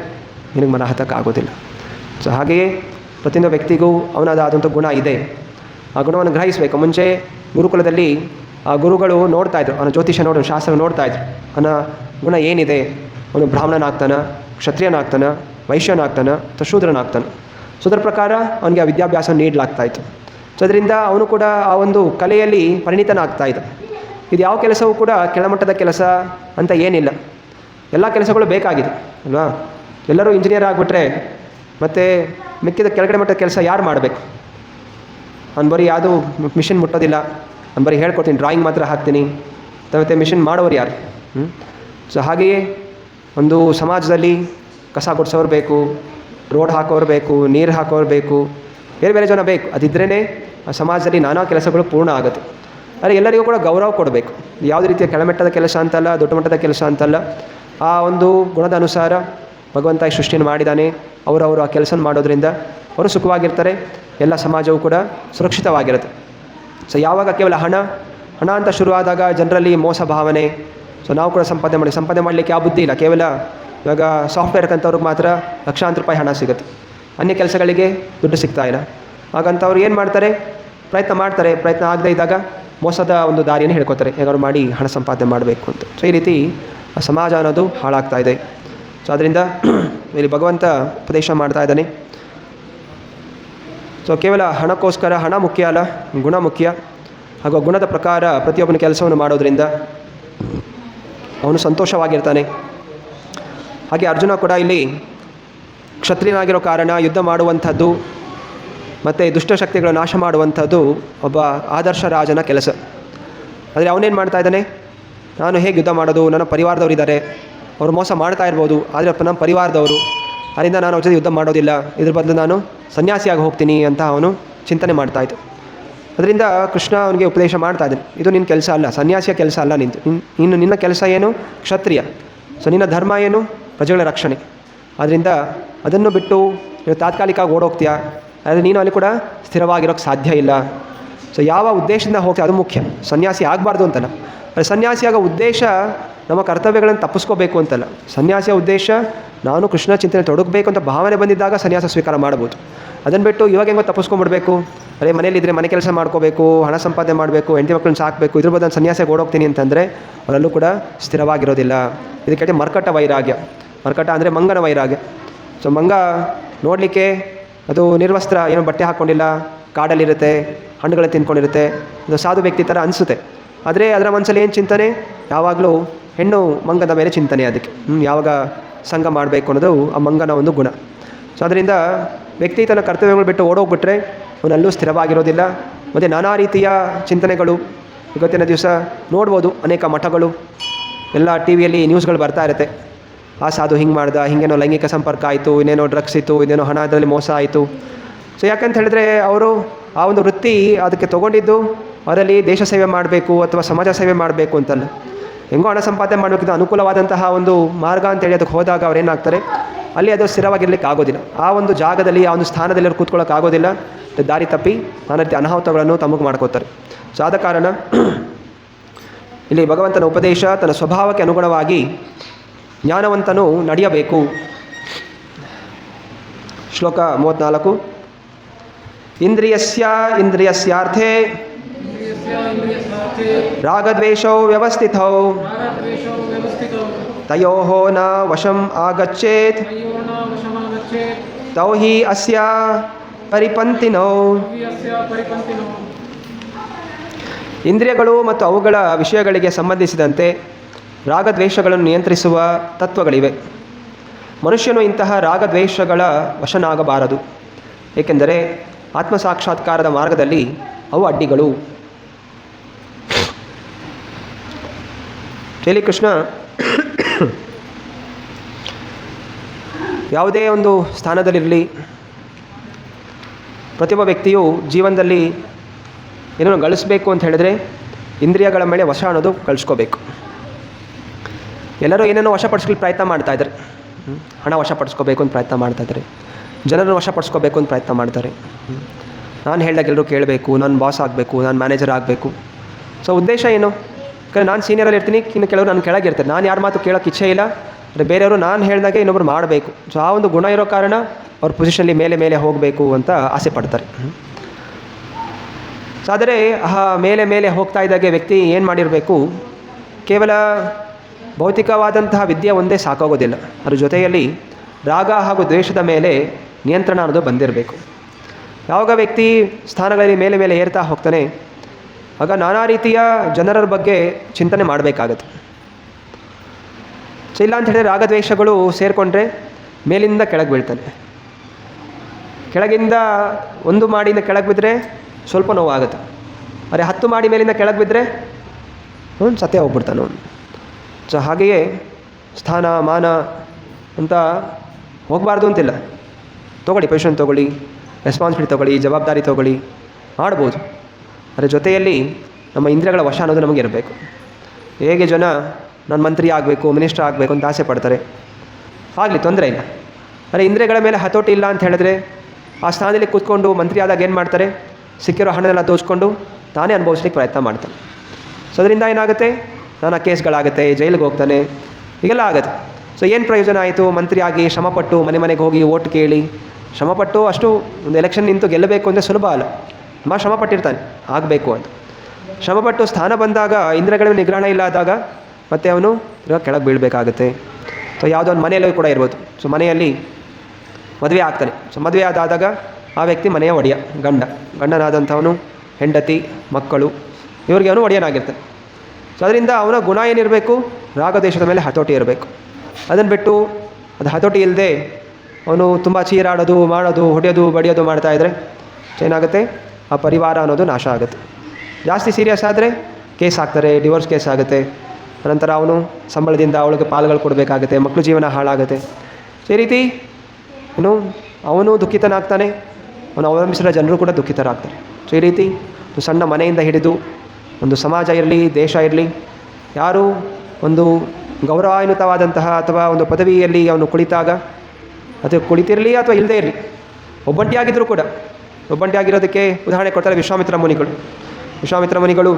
ಮೀನಿಗೆ ಮರ ಆಗೋದಿಲ್ಲ ಸೊ ಹಾಗೆಯೇ ಪ್ರತಿಯೊಂದು ವ್ಯಕ್ತಿಗೂ ಅವನದಾದಂಥ ಗುಣ ಇದೆ. ಆ ಗುಣವನ್ನು ಗ್ರಹಿಸಬೇಕು. ಮುಂಚೆ ಗುರುಕುಲದಲ್ಲಿ ಆ ಗುರುಗಳು ನೋಡ್ತಾ ಇದ್ರು. ಅವನ ಜ್ಯೋತಿಷ ನೋಡೋ ಶಾಸ್ತ್ರ ನೋಡ್ತಾ ಇದ್ರು. ಅವನ ಗುಣ ಏನಿದೆ? ಅವನು ಬ್ರಾಹ್ಮಣನಾಗ್ತಾನ? ಕ್ಷತ್ರಿಯನಾಗ್ತಾನ? ವೈಶ್ಯನಾಗ್ತಾನ? ಅಥವಾ ಶೂದ್ರನಾಗ್ತಾನೆ ಸೊ ಅದರ ಪ್ರಕಾರ ಅವನಿಗೆ ಆ ವಿದ್ಯಾಭ್ಯಾಸ ನೀಡಲಾಗ್ತಾ ಇತ್ತು. ಸೊ ಅದರಿಂದ ಅವನು ಕೂಡ ಆ ಒಂದು ಕಲೆಯಲ್ಲಿ ಪರಿಣಿತನಾಗ್ತಾ ಇದ್ದ. ಇದು ಯಾವ ಕೆಲಸವೂ ಕೂಡ ಕೆಳಮಟ್ಟದ ಕೆಲಸ ಅಂತ ಏನಿಲ್ಲ. ಎಲ್ಲ ಕೆಲಸಗಳು ಬೇಕಾಗಿದೆ, ಅಲ್ವಾ? ಎಲ್ಲರೂ ಇಂಜಿನಿಯರ್ ಆಗಿಬಿಟ್ರೆ ಮತ್ತು ಮಿಕ್ಕಿದ ಕೆಳಗಡೆ ಮಟ್ಟದ ಕೆಲಸ ಯಾರು ಮಾಡಬೇಕು? ಅವ್ನು ಬರೀ ಯಾವುದೂ ಮಿಷಿನ್ ಮುಟ್ಟೋದಿಲ್ಲ. ಅವ್ನು ಬರೀ ಹೇಳ್ಕೊಡ್ತೀನಿ ಡ್ರಾಯಿಂಗ್ ಮಾತ್ರ ಹಾಕ್ತೀನಿ. ಮತ್ತು ಮಿಷಿನ್ ಮಾಡೋರು ಯಾರು? ಹ್ಞೂ ಸೊ ಹಾಗೆಯೇ ಒಂದು ಸಮಾಜದಲ್ಲಿ ಕಸ ಗುಡಿಸೋರು ಬೇಕು ರೋಡ್ ಹಾಕೋರು ಬೇಕು, ನೀರು ಹಾಕೋರು ಬೇಕು. ಬೇರೆ ಬೇರೆ ಜನ ಬೇಕು. ಅದಿದ್ರೇ ಸಮಾಜದಲ್ಲಿ ನಾನಾ ಕೆಲಸಗಳು ಪೂರ್ಣ ಆಗುತ್ತೆ. ಆದರೆ ಎಲ್ಲರಿಗೂ ಕೂಡ ಗೌರವ ಕೊಡಬೇಕು. ಯಾವುದೇ ರೀತಿಯ ಕೆಳಮಟ್ಟದ ಕೆಲಸ ಅಂತಲ್ಲ, ದೊಡ್ಡ ಮಟ್ಟದ ಕೆಲಸ ಅಂತಲ್ಲ, ಆ ಒಂದು ಗುಣದ ಅನುಸಾರ ಭಗವಂತ ಸೃಷ್ಟಿಯನ್ನು ಮಾಡಿದ್ದಾನೆ ಅವರವರು ಆ ಕೆಲಸ ಮಾಡೋದ್ರಿಂದ ಅವರು ಸುಖವಾಗಿರ್ತಾರೆ. ಎಲ್ಲ ಸಮಾಜವೂ ಕೂಡ ಸುರಕ್ಷಿತವಾಗಿರುತ್ತೆ. ಸೊ ಯಾವಾಗ ಕೇವಲ ಹಣ ಹಣ ಅಂತ ಶುರುವಾದಾಗ ಜನರಲ್ಲಿ ಮೋಸ ಭಾವನೆ. ಸೊ ನಾವು ಕೂಡ ಸಂಪಾದನೆ ಮಾಡಿ, ಸಂಪಾದನೆ ಮಾಡಲಿಕ್ಕೆ ಯಾವ ಬುದ್ಧಿ ಇಲ್ಲ. ಕೇವಲ ಇವಾಗ ಸಾಫ್ಟ್ವೇರ್ ಕಂತವ್ರಿಗೆ ಮಾತ್ರ ಲಕ್ಷಾಂತರ ರೂಪಾಯಿ ಹಣ ಸಿಗುತ್ತೆ. ಅನ್ಯ ಕೆಲಸಗಳಿಗೆ ದುಡ್ಡು ಸಿಗ್ತಾ ಇಲ್ಲ. ಹಾಗಂತ ಅವ್ರು ಏನು ಮಾಡ್ತಾರೆ? ಪ್ರಯತ್ನ ಮಾಡ್ತಾರೆ. ಪ್ರಯತ್ನ ಆಗದೇ ಇದ್ದಾಗ ಮೋಸದ ಒಂದು ದಾರಿಯನ್ನು ಹೇಳ್ಕೊತಾರೆ ಹೇಗಾದ್ರು ಮಾಡಿ ಹಣ ಸಂಪಾದನೆ ಮಾಡಬೇಕು ಅಂತ. ಸೊ ಈ ರೀತಿ ಸಮಾಜ ಅನ್ನೋದು ಹಾಳಾಗ್ತಾ ಇದೆ. ಸೊ ಅದರಿಂದ [clears throat] ಇಲ್ಲಿ ಭಗವಂತ ಉಪದೇಶ ಮಾಡ್ತಾ ಇದ್ದಾನೆ. ಸೊ ಕೇವಲ ಹಣಕ್ಕೋಸ್ಕರ ಹಣ ಮುಖ್ಯ ಅಲ್ಲ, ಗುಣ ಮುಖ್ಯ. ಹಾಗೂ ಗುಣದ ಪ್ರಕಾರ ಪ್ರತಿಯೊಬ್ಬನ ಕೆಲಸವನ್ನು ಮಾಡೋದ್ರಿಂದ ಅವನು ಸಂತೋಷವಾಗಿರ್ತಾನೆ. ಹಾಗೆ ಅರ್ಜುನ ಕೂಡ ಇಲ್ಲಿ ಕ್ಷತ್ರಿಯನಾಗಿರೋ ಕಾರಣ ಯುದ್ಧ ಮಾಡುವಂಥದ್ದು ಮತ್ತು ದುಷ್ಟಶಕ್ತಿಗಳ ನಾಶ ಮಾಡುವಂಥದ್ದು ಒಬ್ಬ ಆದರ್ಶ ರಾಜನ ಕೆಲಸ. ಆದರೆ ಅವನೇನು ಮಾಡ್ತಾ ಇದ್ದಾನೆ? ನಾನು ಹೇಗೆ ಯುದ್ಧ ಮಾಡೋದು? ನನ್ನ ಪರಿವಾರದವರು ಇದ್ದಾರೆ ಅವರು ಮೋಸ ಮಾಡ್ತಾ ಇರ್ಬೋದು. ಆದರೆ ನಮ್ಮ ಪರಿವಾರದವರು ಅದರಿಂದ ನಾನು ಅವ್ರ ಜೊತೆ ಯುದ್ಧ ಮಾಡೋದಿಲ್ಲ. ಇದ್ರ ಬದಲು ನಾನು ಸನ್ಯಾಸಿಯಾಗಿ ಹೋಗ್ತೀನಿ ಅಂತ ಅವನು ಚಿಂತನೆ ಮಾಡ್ತಾ ಇದ್ದ. ಅದರಿಂದ ಕೃಷ್ಣ ಅವನಿಗೆ ಉಪದೇಶ ಮಾಡ್ತಾ ಇದ್ದಾನೆ. ಇದು ನಿನ್ನ ಕೆಲಸ ಅಲ್ಲ. ಸನ್ಯಾಸಿಯ ಕೆಲಸ ಅಲ್ಲ ನಿಂತು ಇನ್ನು ನಿನ್ನ ಕೆಲಸ ಏನು? ಕ್ಷತ್ರಿಯ. ಸೊ ನಿನ್ನ ಧರ್ಮ ಏನು? ಪ್ರಜೆಗಳ ರಕ್ಷಣೆ. ಆದ್ದರಿಂದ ಅದನ್ನು ಬಿಟ್ಟು ನೀವು ತಾತ್ಕಾಲಿಕವಾಗಿ ಓಡೋಗ್ತೀಯಾ? ಆದರೆ ನೀನು ಅಲ್ಲಿ ಕೂಡ ಸ್ಥಿರವಾಗಿರೋಕ್ಕೆ ಸಾಧ್ಯ ಇಲ್ಲ. ಸೊ ಯಾವ ಉದ್ದೇಶದಿಂದ ಹೋಗ್ತೀಯ? ಅದು ಮುಖ್ಯ. ಸನ್ಯಾಸಿ ಆಗಬಾರ್ದು ಅಂತಲ್ಲ. ಆದರೆ ಸನ್ಯಾಸಿಯಾಗೋ ಉದ್ದೇಶ ನಮ್ಮ ಕರ್ತವ್ಯಗಳನ್ನು ತಪ್ಪಿಸ್ಕೋಬೇಕು ಅಂತಲ್ಲ. ಸನ್ಯಾಸಿಯ ಉದ್ದೇಶ ನಾನು ಕೃಷ್ಣ ಚಿಂತನೆ ತೊಡಗಬೇಕು ಅಂತ ಭಾವನೆ ಬಂದಿದ್ದಾಗ ಸನ್ಯಾಸ ಸ್ವೀಕಾರ ಮಾಡ್ಬೋದು. ಅದನ್ನು ಬಿಟ್ಟು ಇವಾಗ ಹೆಂಗೋ ತಪ್ಪಿಸ್ಕೊಂಬಿಡ್ಬೇಕು. ಅದೇ ಮನೇಲಿದ್ದರೆ ಮನೆ ಕೆಲಸ ಮಾಡ್ಕೋಬೇಕು, ಹಣ ಸಂಪಾದನೆ ಮಾಡಬೇಕು, ಹೆಂಡತಿ ಮಕ್ಕಳನ್ನ ಸಾಕಬೇಕು, ಇದ್ರ ಬದಲು ಸನ್ಯಾಸಿಗೆ ಓಡೋಗ್ತೀನಿ ಅಂತಂದರೆ ಅವರಲ್ಲೂ ಕೂಡ ಸ್ಥಿರವಾಗಿರೋದಿಲ್ಲ. ಇದಕ್ಕೆ ಮರ್ಕಟ ವೈರಾಗ್ಯ. ಮರ್ಕಟ ಅಂದರೆ ಮಂಗನ ವೈರಾಗ್ಯ. ಸೊ ಮಂಗ ನೋಡಲಿಕ್ಕೆ ಅದು ನಿರ್ವಸ್ತ್ರ, ಏನೋ ಬಟ್ಟೆ ಹಾಕ್ಕೊಂಡಿಲ್ಲ, ಕಾಡಲ್ಲಿರುತ್ತೆ ಹಣ್ಣುಗಳು ತಿನ್ಕೊಂಡಿರುತ್ತೆ, ಅದು ಸಾಧು ವ್ಯಕ್ತಿ ಥರ ಅನಿಸುತ್ತೆ. ಆದರೆ ಅದರ ಮನಸ್ಸಲ್ಲಿ ಏನು ಚಿಂತನೆ? ಯಾವಾಗಲೂ ಹೆಣ್ಣು ಮಂಗದ ಮೇಲೆ ಚಿಂತನೆ ಅದಕ್ಕೆ. ಯಾವಾಗ ಸಂಘ ಮಾಡಬೇಕು ಅನ್ನೋದು ಆ ಮಂಗನ ಒಂದು ಗುಣ. ಸೊ ಅದರಿಂದ ವ್ಯಕ್ತಿ ತನ್ನ ಕರ್ತವ್ಯಗಳು ಬಿಟ್ಟು ಓಡೋಗ್ಬಿಟ್ರೆ ಅವನಲ್ಲೂ ಸ್ಥಿರವಾಗಿರೋದಿಲ್ಲ. ಮತ್ತು ನಾನಾ ರೀತಿಯ ಚಿಂತನೆಗಳು, ಇವತ್ತಿನ ದಿವಸ ನೋಡ್ಬೋದು ಅನೇಕ ಮಠಗಳು, ಎಲ್ಲ ಟಿ ವಿಯಲ್ಲಿ ನ್ಯೂಸ್ಗಳು ಬರ್ತಾ ಇರುತ್ತೆ. ಆ ಸಾಧು ಹಿಂಗೆ ಮಾಡ್ದ, ಹಿಂಗೇನೋ ಲೈಂಗಿಕ ಸಂಪರ್ಕ ಆಯಿತು, ಇನ್ನೇನೋ ಡ್ರಗ್ಸ್ ಇತ್ತು, ಇನ್ನೇನೋ ಹಣ ಅದರಲ್ಲಿ ಮೋಸ ಆಯಿತು. ಸೊ ಯಾಕಂತ ಹೇಳಿದ್ರೆ ಅವರು ಆ ಒಂದು ವೃತ್ತಿ ಅದಕ್ಕೆ ತೊಗೊಂಡಿದ್ದು ಅದರಲ್ಲಿ ದೇಶ ಸೇವೆ ಮಾಡಬೇಕು ಅಥವಾ ಸಮಾಜ ಸೇವೆ ಮಾಡಬೇಕು ಅಂತಲ್ಲ. ಹೆಂಗೋ ಹಣ ಸಂಪಾದನೆ ಮಾಡಬೇಕಿದ್ದು ಅನುಕೂಲವಾದಂತಹ ಒಂದು ಮಾರ್ಗ ಅಂತೇಳಿ ಅದಕ್ಕೆ ಹೋದಾಗ ಅವ್ರು ಏನಾಗ್ತಾರೆ, ಅಲ್ಲಿ ಅದು ಸ್ಥಿರವಾಗಿರ್ಲಿಕ್ಕೆ ಆಗೋದಿಲ್ಲ. ಆ ಒಂದು ಜಾಗದಲ್ಲಿ, ಆ ಒಂದು ಸ್ಥಾನದಲ್ಲಿ ಅವ್ರು ಕೂತ್ಕೊಳ್ಳೋಕೆ ಆಗೋದಿಲ್ಲ. ದಾರಿ ತಪ್ಪಿ ನಾನಾ ರೀತಿ ಅನಾಹುತಗಳನ್ನು ತಮಗೆ ಮಾಡ್ಕೋತಾರೆ. ಸೊ ಆದ ಕಾರಣ ಇಲ್ಲಿ ಭಗವಂತನ ಉಪದೇಶ ತನ್ನ ಸ್ವಭಾವಕ್ಕೆ ಅನುಗುಣವಾಗಿ ಜ್ಞಾನವಂತನು ನಡೆಯಬೇಕು. ಶ್ಲೋಕ ಮೂವತ್ನಾಲ್ಕು. ಇಂದ್ರಿಯಸ್ಯ ಇಂದ್ರಿಯಸ್ಯಾರ್ಥೆ. ರಾಗದ್ವೇಷೌ ವ್ಯವಸ್ಥಿತೌ. ತಯೋ ನ ವಶಂ ಆಗಚ್ಚೇತ್. ತೌ ಹಿ ಅಸ್ಯ ಪರಿಪಂತಿನೋ. ಇಂದ್ರಿಯಗಳು ಮತ್ತು ಅವುಗಳ ವಿಷಯಗಳಿಗೆ ಸಂಬಂಧಿಸಿದಂತೆ ರಾಗದ್ವೇಷಗಳನ್ನು ನಿಯಂತ್ರಿಸುವ ತತ್ವಗಳಿವೆ. ಮನುಷ್ಯನು ಇಂತಹ ರಾಗದ್ವೇಷಗಳ ವಶನಾಗಬಾರದು. ಏಕೆಂದರೆ ಆತ್ಮಸಾಕ್ಷಾತ್ಕಾರದ ಮಾರ್ಗದಲ್ಲಿ ಅವು ಅಡ್ಡಿಗಳು. ಶ್ರೀಕೃಷ್ಣ ಕೃಷ್ಣ ಯಾವುದೇ ಒಂದು ಸ್ಥಾನದಲ್ಲಿರಲಿ, ಪ್ರತಿಯೊಬ್ಬ ವ್ಯಕ್ತಿಯು ಜೀವನದಲ್ಲಿ ಏನೋ ಗಳಿಸ್ಬೇಕು ಅಂತ ಹೇಳಿದ್ರೆ ಇಂದ್ರಿಯಗಳ ಮೇಲೆ ವಶ ಅನ್ನೋದು ಕಳಿಸ್ಕೋಬೇಕು. ಎಲ್ಲರೂ ಏನೇನೋ ವಶಪಡಿಸ್ಲಿಕ್ಕೆ ಪ್ರಯತ್ನ ಮಾಡ್ತಾ ಇದ್ದಾರೆ. ಹಣ ವಶಪಡಿಸ್ಕೋಬೇಕು ಅಂತ ಪ್ರಯತ್ನ ಮಾಡ್ತಾ ಇದ್ದಾರೆ. ಜನರನ್ನು ವಶಪಡಿಸ್ಕೋಬೇಕು ಅಂತ ಪ್ರಯತ್ನ ಮಾಡ್ತಾರೆ. ನಾನು ಹೇಳ್ದಾಗ ಎಲ್ಲರೂ ಕೇಳಬೇಕು, ನಾನು ಬಾಸ್ ಆಗಬೇಕು, ನಾನು ಮ್ಯಾನೇಜರ್ ಆಗಬೇಕು. ಸೊ ಉದ್ದೇಶ ಏನು? ಯಾಕಂದರೆ ನಾನು ಸೀನಿಯರಲ್ಲಿ ಇರ್ತೀನಿ, ಇನ್ನು ಕೆಲವರು ನಾನು ಕೆಳಗಿರ್ತಾರೆ ನಾನು ಯಾರ ಮಾತು ಕೇಳೋಕ್ಕೆ ಇಚ್ಛೆ ಇಲ್ಲ. ಅಂದರೆ ಬೇರೆಯವರು ನಾನು ಹೇಳಿದಾಗೆ ಇನ್ನೊಬ್ರು ಮಾಡಬೇಕು. ಸೊ ಆ ಒಂದು ಗುಣ ಇರೋ ಕಾರಣ ಅವ್ರ ಪೊಸಿಷನಲ್ಲಿ ಮೇಲೆ ಮೇಲೆ ಹೋಗಬೇಕು ಅಂತ ಆಸೆ ಪಡ್ತಾರೆ. ಸೊ ಆದರೆ ಆ ಮೇಲೆ ಮೇಲೆ ಹೋಗ್ತಾ ಇದ್ದಾಗೆ ವ್ಯಕ್ತಿ ಏನು ಮಾಡಿರಬೇಕು? ಕೇವಲ ಭೌತಿಕವಾದಂತಹ ವಿದ್ಯೆ ಒಂದೇ ಸಾಕಾಗೋದಿಲ್ಲ. ಅದ್ರ ಜೊತೆಯಲ್ಲಿ ರಾಗ ಹಾಗೂ ದ್ವೇಷದ ಮೇಲೆ ನಿಯಂತ್ರಣ ಅನ್ನೋದು ಬಂದಿರಬೇಕು. ಯಾವಾಗ ವ್ಯಕ್ತಿ ಸ್ಥಾನಗಳಲ್ಲಿ ಮೇಲೆ ಮೇಲೆ ಏರ್ತಾ ಹೋಗ್ತಾನೆ, ಆಗ ನಾನಾ ರೀತಿಯ ಜನರ ಬಗ್ಗೆ ಚಿಂತನೆ ಮಾಡಬೇಕಾಗತ್ತೆ. ಸೊ ಇಲ್ಲ ಅಂತ ಹೇಳಿದ್ರೆ ರಾಗದ್ವೇಷಗಳು ಸೇರಿಕೊಂಡ್ರೆ ಮೇಲಿಂದ ಕೆಳಗೆ ಬೀಳ್ತಾನೆ ಕೆಳಗಿಂದ ಒಂದು ಮಾಡಿಂದ ಕೆಳಗೆ ಬಿದ್ದರೆ ಸ್ವಲ್ಪ ನೋವಾಗುತ್ತೆ. ಅರೆ ಹತ್ತು ಮಾಡಿ ಮೇಲಿಂದ ಕೆಳಗೆ ಬಿದ್ದರೆ ಹ್ಞೂ ಸತ್ಯ ಹೋಗ್ಬಿಡ್ತಾನೆ ಅವನು. ಸೊ ಹಾಗೆಯೇ ಸ್ಥಾನ, ಮಾನ ಅಂತ ಹೋಗಬಾರ್ದು ಅಂತಿಲ್ಲ. ತೊಗೊಳ್ಳಿ ಪೊಸಿಷನ್ ತೊಗೊಳ್ಳಿ ರೆಸ್ಪಾನ್ಸಿಬಿಲಿಟಿ ತೊಗೊಳ್ಳಿ, ಜವಾಬ್ದಾರಿ ತೊಗೊಳ್ಳಿ, ಮಾಡ್ಬೋದು. ಅದರ ಜೊತೆಯಲ್ಲಿ ನಮ್ಮ ಇಂದ್ರಿಯಗಳ ವಶ ಅನ್ನೋದು ನಮಗೆ ಇರಬೇಕು. ಹೇಗೆ ಜನ ನಾನು ಮಂತ್ರಿ ಆಗಬೇಕು ಮಿನಿಸ್ಟರ್ ಆಗಬೇಕು ಅಂತ ಆಸೆ ಪಡ್ತಾರೆ? ಆಗಲಿ, ತೊಂದರೆ ಇಲ್ಲ. ಆದರೆ ಇಂದ್ರಿಯಗಳ ಮೇಲೆ ಹತೋಟಿ ಇಲ್ಲ ಅಂತ ಹೇಳಿದ್ರೆ ಆ ಸ್ಥಾನದಲ್ಲಿ ಕೂತ್ಕೊಂಡು ಮಂತ್ರಿ ಆದಾಗ ಏನು ಮಾಡ್ತಾರೆ? ಸಿಕ್ಕಿರೋ ಹಣನೆಲ್ಲ ದೋಚ್ಕೊಂಡು ತಾನೇ ಅನುಭವಿಸ್ಲಿಕ್ಕೆ ಪ್ರಯತ್ನ ಮಾಡ್ತಾನೆ ಸೊ ಅದರಿಂದ ಏನಾಗುತ್ತೆ? ನಾನಾ ಕೇಸ್ಗಳಾಗುತ್ತೆ ಜೈಲಿಗೆ ಹೋಗ್ತಾನೆ, ಹೀಗೆಲ್ಲ ಆಗುತ್ತೆ. ಸೊ ಏನು ಪ್ರಯೋಜನ ಆಯಿತು? ಮಂತ್ರಿಯಾಗಿ ಶ್ರಮಪಟ್ಟು ಮನೆ ಮನೆಗೆ ಹೋಗಿ ಓಟ್ ಕೇಳಿ, ಶ್ರಮಪಟ್ಟು ಅಷ್ಟು ಒಂದು ಎಲೆಕ್ಷನ್ ನಿಂತು ಗೆಲ್ಲಬೇಕು ಅಂದರೆ ಸುಲಭ ಅಲ್ಲ. ತುಂಬ ಶ್ರಮಪಟ್ಟಿರ್ತಾನೆ, ಆಗಬೇಕು ಅಂತ. ಶ್ರಮಪಟ್ಟು ಸ್ಥಾನ ಬಂದಾಗ ಇಂದ್ರಗಳ ನಿಗ್ರಹಣ ಇಲ್ಲ ಮತ್ತೆ ಅವನು ಇವಾಗ ಕೆಳಗೆ ಬೀಳಬೇಕಾಗುತ್ತೆ. ಸೊ ಯಾವುದೋ ಒಂದು ಮನೆಯಲ್ಲೂ ಕೂಡ ಇರ್ಬೋದು. ಸೊ ಮನೆಯಲ್ಲಿ ಮದುವೆ ಆಗ್ತಾನೆ. ಸೊ ಮದುವೆ ಆದಾಗ ಆ ವ್ಯಕ್ತಿ ಮನೆಯ ಒಡೆಯ, ಗಂಡ. ಗಂಡನಾದಂಥವನು ಹೆಂಡತಿ, ಮಕ್ಕಳು, ಇವ್ರಿಗೆ ಅವನು ಒಡೆಯನಾಗಿರ್ತಾನೆ. ಸೊ ಅದರಿಂದ ಅವನ ಗುಣ ಏನಿರಬೇಕು? ರಾಗದೇಶದ ಮೇಲೆ ಹತೋಟಿ ಇರಬೇಕು. ಅದನ್ನು ಬಿಟ್ಟು ಅದು ಹತೋಟಿ ಇಲ್ಲದೆ ಅವನು ತುಂಬ ಚೀರಾಡೋದು, ಮಾಡೋದು, ಹೊಡೆಯೋದು, ಬಡಿಯೋದು ಮಾಡ್ತಾಯಿದ್ರೆ ಏನಾಗುತ್ತೆ? ಆ ಪರಿವಾರ ಅನ್ನೋದು ನಾಶ ಆಗುತ್ತೆ. ಜಾಸ್ತಿ ಸೀರಿಯಸ್ ಆದರೆ ಕೇಸ್ ಹಾಕ್ತಾರೆ ಡಿವೋರ್ಸ್ ಕೇಸ್ ಆಗುತ್ತೆ. ನಂತರ ಅವನು ಸಂಬಳದಿಂದ ಅವಳಿಗೆ ಪಾಲುಗಳು ಕೊಡಬೇಕಾಗುತ್ತೆ ಮಕ್ಕಳು ಜೀವನ ಹಾಳಾಗುತ್ತೆ. ಸೊ ಈ ರೀತಿ ಏನು, ಅವನು ದುಃಖಿತನಾಗ್ತಾನೆ, ಅವನು ಅವಲಂಬಿಸಿದ ಜನರು ಕೂಡ ದುಃಖಿತರಾಗ್ತಾರೆ. ಸೊ ಈ ರೀತಿ ಸಣ್ಣ ಮನೆಯಿಂದ ಹಿಡಿದು ಒಂದು ಸಮಾಜ ಇರಲಿ, ದೇಶ ಇರಲಿ, ಯಾರು ಒಂದು ಗೌರವಾನ್ವಿತವಾದಂತಹ ಅಥವಾ ಒಂದು ಪದವಿಯಲ್ಲಿ ಅವನು ಕುಳಿತಾಗ ಅದು ಕುಳಿತಿರಲಿ ಅಥವಾ ಇಲ್ಲದೇ ಇರಲಿ ಒಬ್ಬಂಟಿಯಾಗಿದ್ದರೂ ಕೂಡ, ಒಬ್ಬಂಟಿಯಾಗಿರೋದಕ್ಕೆ ಉದಾಹರಣೆ ಕೊಡ್ತಾರೆ ವಿಶ್ವಾಮಿತ್ರ ಮುನಿಗಳು. ವಿಶ್ವಾಮಿತ್ರ ಮುನಿಗಳು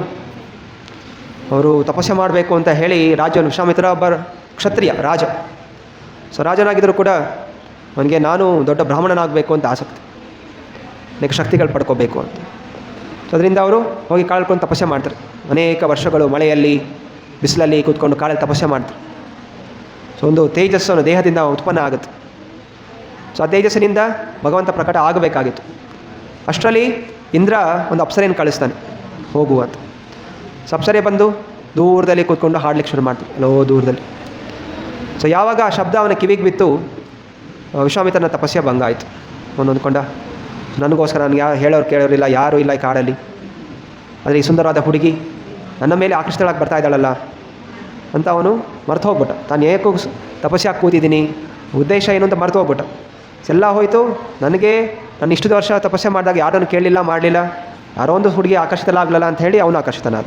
ಅವರು ತಪಸ್ಸೆ ಮಾಡಬೇಕು ಅಂತ ಹೇಳಿ ರಾಜನು, ವಿಶ್ವಾಮಿತ್ರ ಒಬ್ಬ ಕ್ಷತ್ರಿಯ, ರಾಜ. ಸೊ ರಾಜನಾಗಿದ್ದರೂ ಕೂಡ ಅವನಿಗೆ ನಾನು ದೊಡ್ಡ ಬ್ರಾಹ್ಮಣನಾಗಬೇಕು ಅಂತ ಆಸಕ್ತಿ. ನೆಕ್ಸ್ಟ್ ಶಕ್ತಿಗಳು ಪಡ್ಕೋಬೇಕು ಅಂತ. ಸೊ ಅದರಿಂದ ಅವರು ಹೋಗಿ ಕಾಳ್ಕೊಂಡು ತಪಸ್ಸೆ ಮಾಡ್ತಾರೆ. ಅನೇಕ ವರ್ಷಗಳು ಮಳೆಯಲ್ಲಿ, ಬಿಸಿಲಲ್ಲಿ ಕೂತ್ಕೊಂಡು ಕಾಳಲ್ಲಿ ತಪಸ್ಸೆ ಮಾಡ್ತಾರೆ. ಸೊ ಒಂದು ತೇಜಸ್ಸನ್ನು ದೇಹದಿಂದ ಉತ್ಪನ್ನ ಆಗುತ್ತೆ. ಸೊ ಆ ತೇಜಸ್ಸಿನಿಂದ ಭಗವಂತ ಪ್ರಕಟ ಆಗಬೇಕಾಗಿತ್ತು. ಅಷ್ಟರಲ್ಲಿ ಇಂದ್ರ ಒಂದು ಅಪ್ಸರೆಯನ್ನು ಕಳಿಸ್ತಾನೆ ಹೋಗುವ ಅಂತ. ಸೊ ಅಪ್ಸರೆ ಬಂದು ದೂರದಲ್ಲಿ ಕೂತ್ಕೊಂಡು ಹಾಡ್ಲಿಕ್ಕೆ ಶುರು ಮಾಡ್ತಾರೆ. ಎಲ್ಲೋ ದೂರದಲ್ಲಿ. ಸೊ ಯಾವಾಗ ಆ ಶಬ್ದ ಅವನ ಕಿವಿಗೆ ಬಿತ್ತು ವಿಶ್ವಾಮಿತ್ರನ ತಪಸ್ಸೆ ಭಂಗ ಆಯಿತು. ಅವನು ಅಂದ್ಕೊಂಡ ನನಗೋಸ್ಕರ ನನಗೆ ಯಾರು ಹೇಳೋರು ಕೇಳೋರಿಲ್ಲ, ಯಾರೂ ಇಲ್ಲ ಈ ಕಾಡಲ್ಲಿ. ಆದರೆ ಈ ಸುಂದರವಾದ ಹುಡುಗಿ ನನ್ನ ಮೇಲೆ ಆಕರ್ಷಿತಳಾಗಿ ಬರ್ತಾ ಇದ್ದಾಳಲ್ಲ. ಅಂತ ಅವನು ಮರ್ತು ಹೋಗ್ಬಿಟ್ಟ. ತಾನು ಏಕೋ ತಪಸ್ಯಾಗಿ ಕೂತಿದ್ದೀನಿ, ಉದ್ದೇಶ ಏನು ಅಂತ ಮರ್ತು ಹೋಗ್ಬಿಟ್ಟ. ಎಲ್ಲ ಹೋಯಿತು, ನನಗೆ ನಾನು ಇಷ್ಟು ವರ್ಷ ತಪಸ್ಸೆ ಮಾಡಿದಾಗ ಯಾರನ್ನು ಕೇಳಲಿಲ್ಲ, ಮಾಡಲಿಲ್ಲ? ಯಾರೋ ಒಂದು ಹುಡುಗಿ ಆಕರ್ಷಿತಲಾಗಲಿಲ್ಲ ಅಂತ ಹೇಳಿ ಅವನು ಆಕರ್ಷಿತನಾದ.